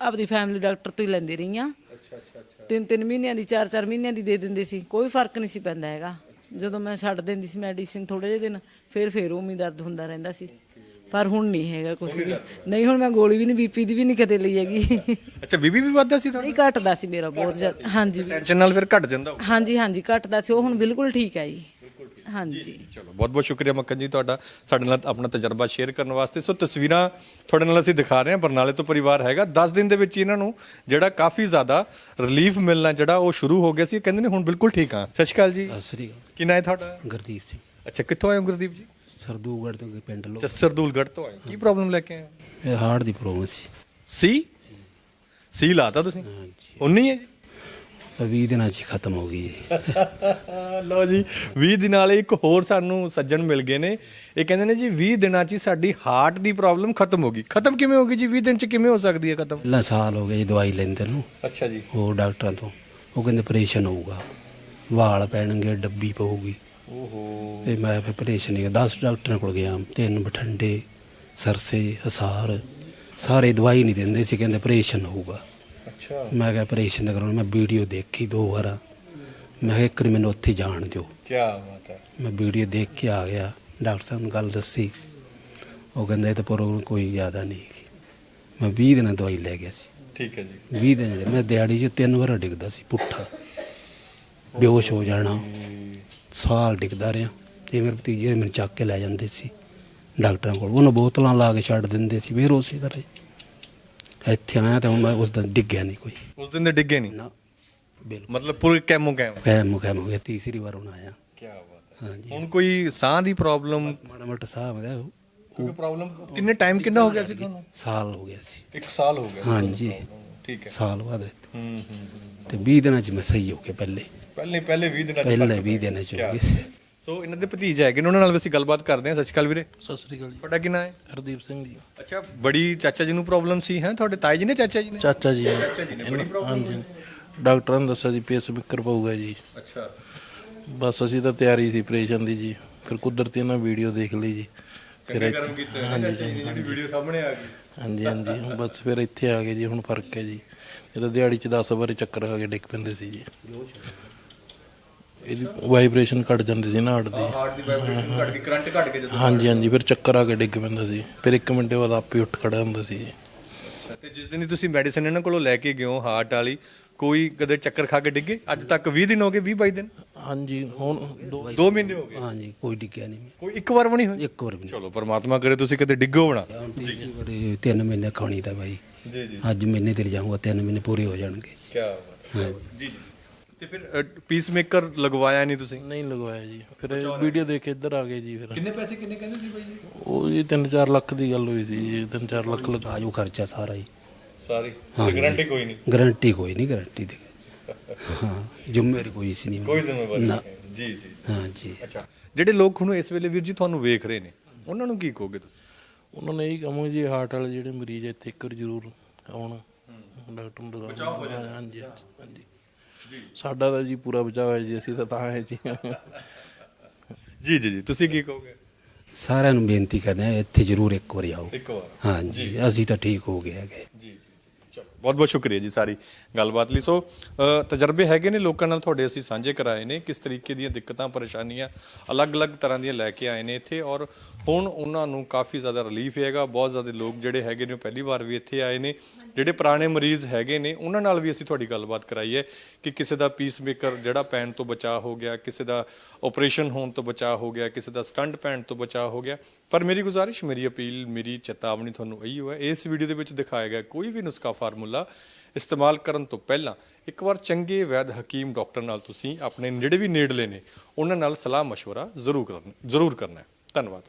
ਆਪਦੀ ਫੈਮਿਲੀ ਡਾਕਟਰ ਤੋਂ ਹੀ ਲੈਂਦੀ ਰਹੀ ਆ ਅੱਛਾ ਅੱਛਾ ਅੱਛਾ। ਤਿੰਨ ਤਿੰਨ ਮਹੀਨਿਆਂ ਦੀ ਚਾਰ ਚਾਰ ਮਹੀਨਿਆਂ ਦੀ ਦੇ ਦਿੰਦੇ ਸੀ। ਕੋਈ ਫ਼ਰਕ ਨਹੀਂ ਸੀ ਪੈਂਦਾ ਹੈਗਾ। ਜਦੋਂ ਮੈਂ ਛੱਡ ਦਿੰਦੀ ਸੀ ਮੈਡੀਸਿਨ ਥੋੜੇ ਜਿਹੇ ਦਿਨ ਫਿਰ ਫਿਰ ਉਮੀ ਦਰਦ ਹੁੰਦਾ ਰਹਿੰਦਾ ਸੀ। ਪਰ ਹੁਣ ਨਹੀਂ ਹੈਗਾ ਕੁਝ ਵੀ। ਨਹੀਂ ਹੁਣ ਮੈਂ ਗੋਲੀ ਵੀ ਨਹੀਂ ਬੀਪੀ ਦੀ ਵੀ ਨਹੀਂ ਕਦੇ ਲਈ ਹੈਗੀ। ਅੱਛਾ ਬੀਬੀ ਵੀ ਵੱਧਦਾ ਸੀ ਤੁਹਾਡਾ? ਨਹੀਂ ਘਟਦਾ ਸੀ ਮੇਰਾ ਬਹੁਤ ਜ਼ਿਆਦਾ। ਹਾਂਜੀ ਟੈਨਸ਼ਨ ਨਾਲ ਫਿਰ ਘਟ ਜਾਂਦਾ। ਹਾਂਜੀ ਹਾਂਜੀ ਘਟਦਾ ਸੀ। ਉਹ ਹੁਣ ਬਿਲਕੁਲ ਠੀਕ ਹੈ ਜੀ। ਹਾਂਜੀ। ਚਲੋ ਬਹੁਤ ਬਹੁਤ ਸ਼ੁਕਰੀਆ ਮੱਕਨ ਜੀ ਤੁਹਾਡਾ ਸਾਡੇ ਨਾਲ ਆਪਣਾ ਤਜਰਬਾ ਸ਼ੇਅਰ ਕਰਨ ਵਾਸਤੇ। ਸੋ ਤਸਵੀਰਾਂ ਤੁਹਾਡੇ ਨਾਲ ਅਸੀਂ ਦਿਖਾ ਰਹੇ ਹਾਂ ਬਰਨਾਲੇ ਤੋਂ ਪਰਿਵਾਰ ਹੈਗਾ। 10 ਦਿਨ ਦੇ ਵਿੱਚ ਇਹਨਾਂ ਨੂੰ ਜਿਹੜਾ ਕਾਫੀ ਜ਼ਿਆਦਾ ਰਿਲੀਫ ਮਿਲਣਾ ਜਿਹੜਾ ਉਹ ਸ਼ੁਰੂ ਹੋ ਗਿਆ ਸੀ ਇਹ ਕਹਿੰਦੇ ਨੇ ਹੁਣ ਬਿਲਕੁਲ ਠੀਕ ਆ ਸਤਿ ਸ਼੍ਰੀ ਅਕਾਲ ਜੀ। ਸਤਿ ਸ੍ਰੀ ਅਕਾਲ। ਕੀ ਨਾਂ ਹੈ ਤੁਹਾਡਾ? ਗੁਰਦੀਪ ਸਿੰਘ। ਅੱਛਾ ਕਿੱਥੋਂ ਆਏ ਹੋ ਗੁਰਦੀਪ ਜੀ? ਸਰਦੂਗੜ੍ਹ ਤੋਂ ਪਿੰਡ ਲੋ ਅੱਛਾ ਸਰਦੂਲਗੜ੍ਹ ਤੋਂ ਆਏ। ਕੀ ਪ੍ਰੋਬਲਮ ਲੈ ਕੇ ਆਏ ਹੋ? ਇਹ ਹਾਰਟ ਦੀ ਪ੍ਰੋਬਲਮ ਸੀ। ਸੀ? ਸੀ ਲਾਤਾ ਤੁਸੀਂ? ਉਨੀ ਹੈ ਜੀ? 20 ਦਿਨਾਂ 'ਚ ਹੀ ਖਤਮ ਹੋ ਗਈ ਜੀ ਲਓ ਜੀ 20 ਦਿਨਾਂ ਵਾਲੇ ਇੱਕ ਹੋਰ ਸਾਨੂੰ ਸੱਜਣ ਮਿਲ ਗਏ ਨੇ। ਇਹ ਕਹਿੰਦੇ ਨੇ ਜੀ 20 ਦਿਨਾਂ 'ਚ ਹੀ ਸਾਡੀ ਹਾਰਟ ਦੀ ਪ੍ਰੋਬਲਮ ਖਤਮ ਹੋ ਗਈ। ਖਤਮ ਕਿਵੇਂ ਹੋ ਗਈ ਜੀ? 20 ਦਿਨ 'ਚ ਕਿਵੇਂ ਹੋ ਸਕਦੀ ਹੈ ਖਤਮ? ਪਹਿਲਾਂ ਸਾਲ ਹੋ ਗਿਆ ਜੀ ਦਵਾਈ ਲੈਂਦੇ ਨੂੰ। ਅੱਛਾ ਜੀ। ਉਹ ਡਾਕਟਰਾਂ ਤੋਂ। ਉਹ ਕਹਿੰਦੇ ਆਪਰੇਸ਼ਨ ਹੋਊਗਾ। ਵਾਲ ਪੈਣਗੇ ਡੱਬੀ ਪਊਗੀ। ਓਹੋ। ਤੇ ਮੈਂ ਫਿਰ ਆਪਰੇਸ਼ਨ ਹੀ 10 ਡਾਕਟਰਾਂ ਕੋਲ ਗਿਆ। ਤਿੰਨ ਬਠੰਡੇ ਸਰਸੇ ਹਸਾਰ ਸਾਰੇ ਦਵਾਈ ਨਹੀਂ ਦਿੰਦੇ ਸੀ। ਕਹਿੰਦੇ ਆਪਰੇਸ਼ਨ ਹੋਊਗਾ। ਅੱਛਾ। ਮੈਂ ਕਿਹਾ ਆਪਰੇਸ਼ਨ ਕਰਾਉਣਾ ਮੈਂ ਵੀਡੀਓ ਦੇਖੀ ਦੋ ਵਾਰ। ਮੈਂ ਕਿਹਾ ਇੱਕ ਵਾਰੀ ਮੈਨੂੰ ਉੱਥੇ ਜਾਣ ਦਿਓ। ਕੀ ਬਾਤ ਹੈ। ਮੈਂ ਵੀਡੀਓ ਦੇਖ ਕੇ ਆ ਗਿਆ। ਡਾਕਟਰ ਸਾਹਿਬ ਨੂੰ ਗੱਲ ਦੱਸੀ। ਉਹ ਕਹਿੰਦਾ ਇਹ ਤਾਂ ਪ੍ਰੋਬਲਮ ਕੋਈ ਜ਼ਿਆਦਾ ਨਹੀਂ ਹੈਗੀ। ਮੈਂ 20 ਦਿਨਾਂ ਦਵਾਈ ਲੈ ਗਿਆ ਸੀ। ਠੀਕ ਹੈ ਜੀ। 20 ਦਿਨ ਦੇ ਮੈਂ ਦਿਹਾੜੀ 'ਚ ਤਿੰਨ ਵਾਰ ਡਿੱਗਦਾ ਸੀ ਪੁੱਠਾ। ਬੇਹੋਸ਼ ਹੋ ਜਾਣਾ। ਸਾਲ ਡਿੱਗਦਾ ਰਿਹਾ। ਤੇ ਮੇਰੇ ਭਤੀਜੇ ਮੈਨੂੰ ਚੱਕ ਕੇ ਲੈ ਜਾਂਦੇ ਸੀ। ਡਾਕਟਰਾਂ ਕੋਲ। ਉਹਨਾਂ ਬੋਤਲਾਂ ਲਾ ਕੇ ਛੱਡ ਦਿੰਦੇ ਸੀ। ਫੇਰ ਉਸੇ ਤਰ੍ਹਾਂ ਹੀ। ਇੱਥੇ ਆਇਆ ਤਾਂ ਹੁਣ ਮੈਂ ਉਸ ਦਿਨ ਡਿੱਗਿਆ ਨਹੀਂ ਕੋਈ। ਉਸ ਦਿਨ ਦੇ ਡਿੱਗੇ ਨਹੀਂ? ਨਾ ਬਿਲਕੁਲ। ਮਤਲਬ ਪੂਰੇ ਕੈਮੋ ਕੈਮ? ਕੈ ਮੁਖੈ ਹੋ ਗਿਆ ਤੀਸਰੀ ਵਾਰ ਹੁਣ ਆਇਆ। ਕੀ ਬਾਤ ਹੈ। ਹਾਂਜੀ। ਹੁਣ ਕੋਈ ਸਾਹ ਦੀ ਪ੍ਰੋਬਲਮ ਮਾੜਾ ਮੋਟਾ ਸਾਹ ਆਉਂਦਾ ਕੋਈ ਪ੍ਰੋਬਲਮ ਕਿੰਨੇ ਟਾਈਮ ਕਿੰਨਾ ਹੋ ਗਿਆ ਸੀ ਤੁਹਾਨੂੰ? ਸਾਲ ਹੋ ਗਿਆ ਸੀ। ਇੱਕ ਸਾਲ ਹੋ ਗਿਆ ਹਾਂਜੀ। ਠੀਕ ਹੈ। ਸਾਲ ਬਾਅਦ ਹੂੰ ਹੂੰ ਤੇ 20 ਦਿਨਾਂ 'ਚ ਮੈਂ ਸਹੀ ਹੋ ਗਿਆ ਪਹਿਲੇ। ਪਹਿਲੇ ਪਹਿਲੇ 20 ਦਿਨਾਂ 'ਚ ਪਹਿਲੇ ਫ਼ਰਕ 20 ਪਿਆ। ਦਿਨਾਂ 'ਚ ਹੋ ਗਏ ਸੀ। ਸੋ ਇਹਨਾਂ ਦੇ ਭਤੀਜੇ ਹੈਗੇ ਨੇ ਉਹਨਾਂ ਨਾਲ ਵੀ ਅਸੀਂ ਗੱਲਬਾਤ ਕਰਦੇ ਹਾਂ। ਸਤਿ ਸ਼੍ਰੀ ਅਕਾਲ ਵੀਰੇ। ਸਤਿ ਸ੍ਰੀ ਅਕਾਲ ਜੀ। ਤੁਹਾਡਾ ਕੀ ਨਾਂ ਹੈ? ਹਰਦੀਪ ਸਿੰਘ ਜੀ। ਅੱਛਾ ਬੜੀ ਚਾਚਾ ਜੀ ਨੂੰ ਪ੍ਰੋਬਲਮ ਸੀ ਹੈ? ਤੁਹਾਡੇ ਤਾਏ ਜੀ ਨੇ ਚਾਚਾ ਜੀ ਨੇ? ਚਾਚਾ ਜੀ ਹਾਂਜੀ। ਡਾਕਟਰਾਂ ਨੇ ਦੱਸਿਆ ਜੀ ਪੇਸ ਮੇਕਰ ਪਊਗਾ ਜੀ। ਅੱਛਾ। ਬਸ ਅਸੀਂ ਤਾਂ ਤਿਆਰੀ ਸੀ ਆਪਰੇਸ਼ਨ ਦੀ ਜੀ। ਫਿਰ ਕੁਦਰਤੀ ਇਹਨਾਂ ਵੀਡੀਓ ਦੇਖ ਲਈ ਜੀ। ਫਿਰ ਕਰਮ ਕੀਤੇ ਨੇ ਹਾਂਜੀ ਜਿਹੜੀ ਵੀਡੀਓ ਸਾਹਮਣੇ ਆ ਗਈ। ਹਾਂਜੀ ਹਾਂਜੀ। ਬਸ ਫਿਰ ਇੱਥੇ ਆ ਗਏ ਜੀ ਹੁਣ ਫ਼ਰਕ ਹੈ ਜੀ। ਇਹ ਤਾਂ ਦਿਹਾੜੀ 'ਚ 10 ਵਾਰੀ ਚੱਕਰ ਖਾ ਕੇ ਡਿੱਗ ਪੈਂਦੇ ਸੀ ਜੀ। ਇਹਦੀ ਵਾਈਬ੍ਰੇਸ਼ਨ ਘਟ ਜਾਂਦੀ ਸੀ ਨਾ ਹਾਰਟ ਦੀ। ਹਾਰਟ ਦੀ ਵਾਈਬ੍ਰੇਸ਼ਨ ਘਟ ਗਈ ਕਰੰਟ ਘਟ ਕੇ ਜਦੋਂ ਹਾਂਜੀ ਹਾਂਜੀ ਫਿਰ ਚੱਕਰ ਆ ਕੇ ਡਿੱਗ ਪੈਂਦਾ ਸੀ। ਫਿਰ 1 ਮਿੰਟ ਬਾਅਦ ਆਪੇ ਉੱਠ ਖੜਾ ਹੁੰਦਾ ਸੀ ਜੀ। ਤੇ ਜਿਸ ਦਿਨ ਹੀ ਤੁਸੀਂ ਮੈਡੀਸਿਨ ਇਹਨਾਂ ਕੋਲੋਂ ਲੈ ਕੇ ਗਏ ਹੋ ਹਾਰਟ ਵਾਲੀ ਕੋਈ ਕਦੇ ਚੱਕਰ ਖਾ ਕੇ ਡਿੱਗੇ ਅੱਜ ਤੱਕ 20 ਦਿਨ ਹੋ ਗਏ 20 22 ਦਿਨ? ਹਾਂਜੀ ਹੁਣ ਦੋ 2 ਮਹੀਨੇ ਹੋ ਗਏ? ਹਾਂਜੀ ਕੋਈ ਡਿੱਗਿਆ ਨਹੀਂ। ਕੋਈ ਇੱਕ ਵਾਰ ਵੀ ਨਹੀਂ ਹੋਈ ਇੱਕ ਵਾਰ ਵੀ ਚਲੋ ਪਰਮਾਤਮਾ ਕਰੇ ਤੁਸੀਂ ਕਦੇ ਡਿੱਗੋ ਬਣਾ ਨਹੀਂ ਤੀਸਰੀ ਵਾਰੀ ਤਿੰਨ ਮਹੀਨੇ ਖਾਣੀ ਤਾਂ ਬਾਈ। ਜੀ ਜੀ। ਅੱਜ ਮਹੀਨੇ ਤੇ ਜਾਊਂਗਾ ਤਿੰਨ ਮਹੀਨੇ ਪੂਰੇ ਹੋ ਜਾਣਗੇ। ਕੀ ਬਾਤ ਹੈ। ਜੀ ਜੀ। ਤੇ ਫਿਰ ਪੀਸ ਮੇਕਰ ਲਗਵਾਇਆ ਨਹੀਂ ਤੁਸੀਂ? ਨਹੀਂ ਲਗਵਾਇਆ ਜੀ। ਫਿਰ ਵੀਡੀਓ ਦੇਖ ਕੇ ਇੱਧਰ ਆ ਗਏ ਜੀ ਫਿਰ। ਕਿੰਨੇ ਪੈਸੇ ਕਿੰਨੇ ਕਹਿੰਦੇ ਸੀ ਬਾਈ ਜੀ? ਉਹ ਜੀ 3-4 ਲੱਖ ਦੀ ਗੱਲ ਹੋਈ ਸੀ ਜੀ 3-4 ਲੱਖ ਲਗਾ। ਆਜੂ ਖਰਚਾ ਸਾਰਾ ਹੀ ਸਾਰੀ। ਗਾਰੰਟੀ ਕੋਈ ਨਹੀਂ? ਗਾਰੰਟੀ ਕੋਈ ਨਹੀਂ ਗਾਰੰਟੀ ਦੀ। ਹਾਂ ਜ਼ਿੰਮੇਵਾਰੀ ਕੋਈ ਸੀ ਨਹੀਂ। ਕੋਈ ਜ਼ਿੰਮੇਵਾਰੀ ਨਹੀਂ ਜੀ ਜੀ। ਹਾਂ ਜੀ। ਅੱਛਾ। ਜਿਹੜੇ ਲੋਕ ਹੁਣ ਇਸ ਵੇਲੇ ਵੀਰ ਜੀ ਤੁਹਾਨੂੰ ਵੇਖ ਰਹੇ ਨੇ ਉਹਨਾਂ ਨੂੰ ਕੀ ਕਹੋਗੇ ਤੁਸੀਂ? ਉਹਨਾਂ ਨੇ ਇਹ ਕਹਮੋ ਜੀ ਹਾਰਟ ਵਾਲੇ ਜਿਹੜੇ ਮਰੀਜ਼ ਇੱਥੇ ਇੱਕ ਵਾਰ ਜ਼ਰੂਰ ਆਉਣ। ਡਾਕਟਰ ਨੂੰ ਦਿਖਾਉਣ ਹਾਂਜੀ ਹਾਂਜੀ। ਸਾਡਾ ਤਾਂ ਜੀ ਪੂਰਾ ਬਚਾਅ ਹੋਇਆ ਜੀ ਅਸੀਂ ਤਾਂ ਤਾਂ ਹੈ ਜੀ। ਜੀ ਜੀ ਜੀ ਤੁਸੀਂ ਕੀ ਕਹੋਗੇ? ਸਾਰਿਆਂ ਨੂੰ ਬੇਨਤੀ ਕਰਦੇ ਆ ਇੱਥੇ ਜ਼ਰੂਰ ਇੱਕ ਵਾਰੀ ਆਓ। ਇੱਕ ਵਾਰ। ਹਾਂ ਜੀ। ਅਸੀਂ ਤਾਂ ਠੀਕ ਹੋ ਗਏ ਹੈਗੇ। ਜੀ ਜੀ ਚਲੋ। ਬਹੁਤ ਬਹੁਤ ਸ਼ੁਕਰੀਆ ਜੀ ਸਾਰੀ ਗੱਲਬਾਤ ਲਈ। ਸੋ ਤਜਰਬੇ ਹੈਗੇ ਨੇ ਲੋਕਾਂ ਨਾਲ, ਤੁਹਾਡੇ ਅਸੀਂ ਸਾਂਝੇ ਕਰਾਏ ਨੇ ਕਿਸ ਤਰੀਕੇ ਦੀਆਂ ਦਿੱਕਤਾਂ, ਪਰੇਸ਼ਾਨੀਆਂ ਅਲੱਗ-ਅਲੱਗ ਤਰ੍ਹਾਂ ਦੀਆਂ ਲੈ ਕੇ ਆਏ ਨੇ ਇੱਥੇ ਔਰ ਹੁਣ ਉਹਨਾਂ ਨੂੰ ਕਾਫੀ ਜ਼ਿਆਦਾ ਰਿਲੀਫ ਹੈਗਾ। ਬਹੁਤ ਜ਼ਿਆਦਾ ਲੋਕ ਜਿਹੜੇ ਹੈਗੇ ਨੇ ਉਹ ਪਹਿਲੀ ਵਾਰ ਵੀ ਇੱਥੇ ਆਏ ਨੇ। ਜਿਹੜੇ ਪੁਰਾਣੇ ਮਰੀਜ਼ ਹੈਗੇ ਨੇ, ਉਹਨਾਂ ਨਾਲ ਵੀ ਅਸੀਂ ਤੁਹਾਡੀ ਗੱਲਬਾਤ ਕਰਾਈ ਹੈ ਕਿ ਕਿਸੇ ਦਾ ਪੀਸ ਮੇਕਰ ਜਿਹੜਾ ਪੈਣ ਤੋਂ ਬਚਾਅ ਹੋ ਗਿਆ, ਕਿਸੇ ਦਾ ਆਪਰੇਸ਼ਨ ਹੋਣ ਤੋਂ ਬਚਾਅ ਹੋ ਗਿਆ, ਕਿਸੇ ਦਾ ਸਟੰਟ ਪੈਣ ਤੋਂ ਬਚਾਅ ਹੋ ਗਿਆ। ਪਰ ਮੇਰੀ ਗੁਜ਼ਾਰਿਸ਼, ਮੇਰੀ ਅਪੀਲ, ਮੇਰੀ ਚੇਤਾਵਨੀ ਤੁਹਾਨੂੰ ਇਹੀ ਹੋਇਆ ਇਸ ਵੀਡੀਓ ਦੇ ਵਿੱਚ ਦਿਖਾਇਆ ਗਿਆ ਕੋਈ ਵੀ ਨੁਸਖਾ ਫਾਰਮੂਲਾ ਇਸਤੇਮਾਲ ਕਰਨ ਤੋਂ ਪਹਿਲਾਂ ਇੱਕ ਵਾਰ ਚੰਗੇ ਵੈਦ ਹਕੀਮ ਡਾਕਟਰ ਨਾਲ ਤੁਸੀਂ ਆਪਣੇ ਜਿਹੜੇ ਵੀ ਨੇੜਲੇ ਨੇ ਉਹਨਾਂ ਨਾਲ ਸਲਾਹ مشورہ ਜ਼ਰੂਰ ਕਰਨਾ ਜ਼ਰੂਰ ਕਰਨਾ ਹੈ ਧੰਨਵਾਦ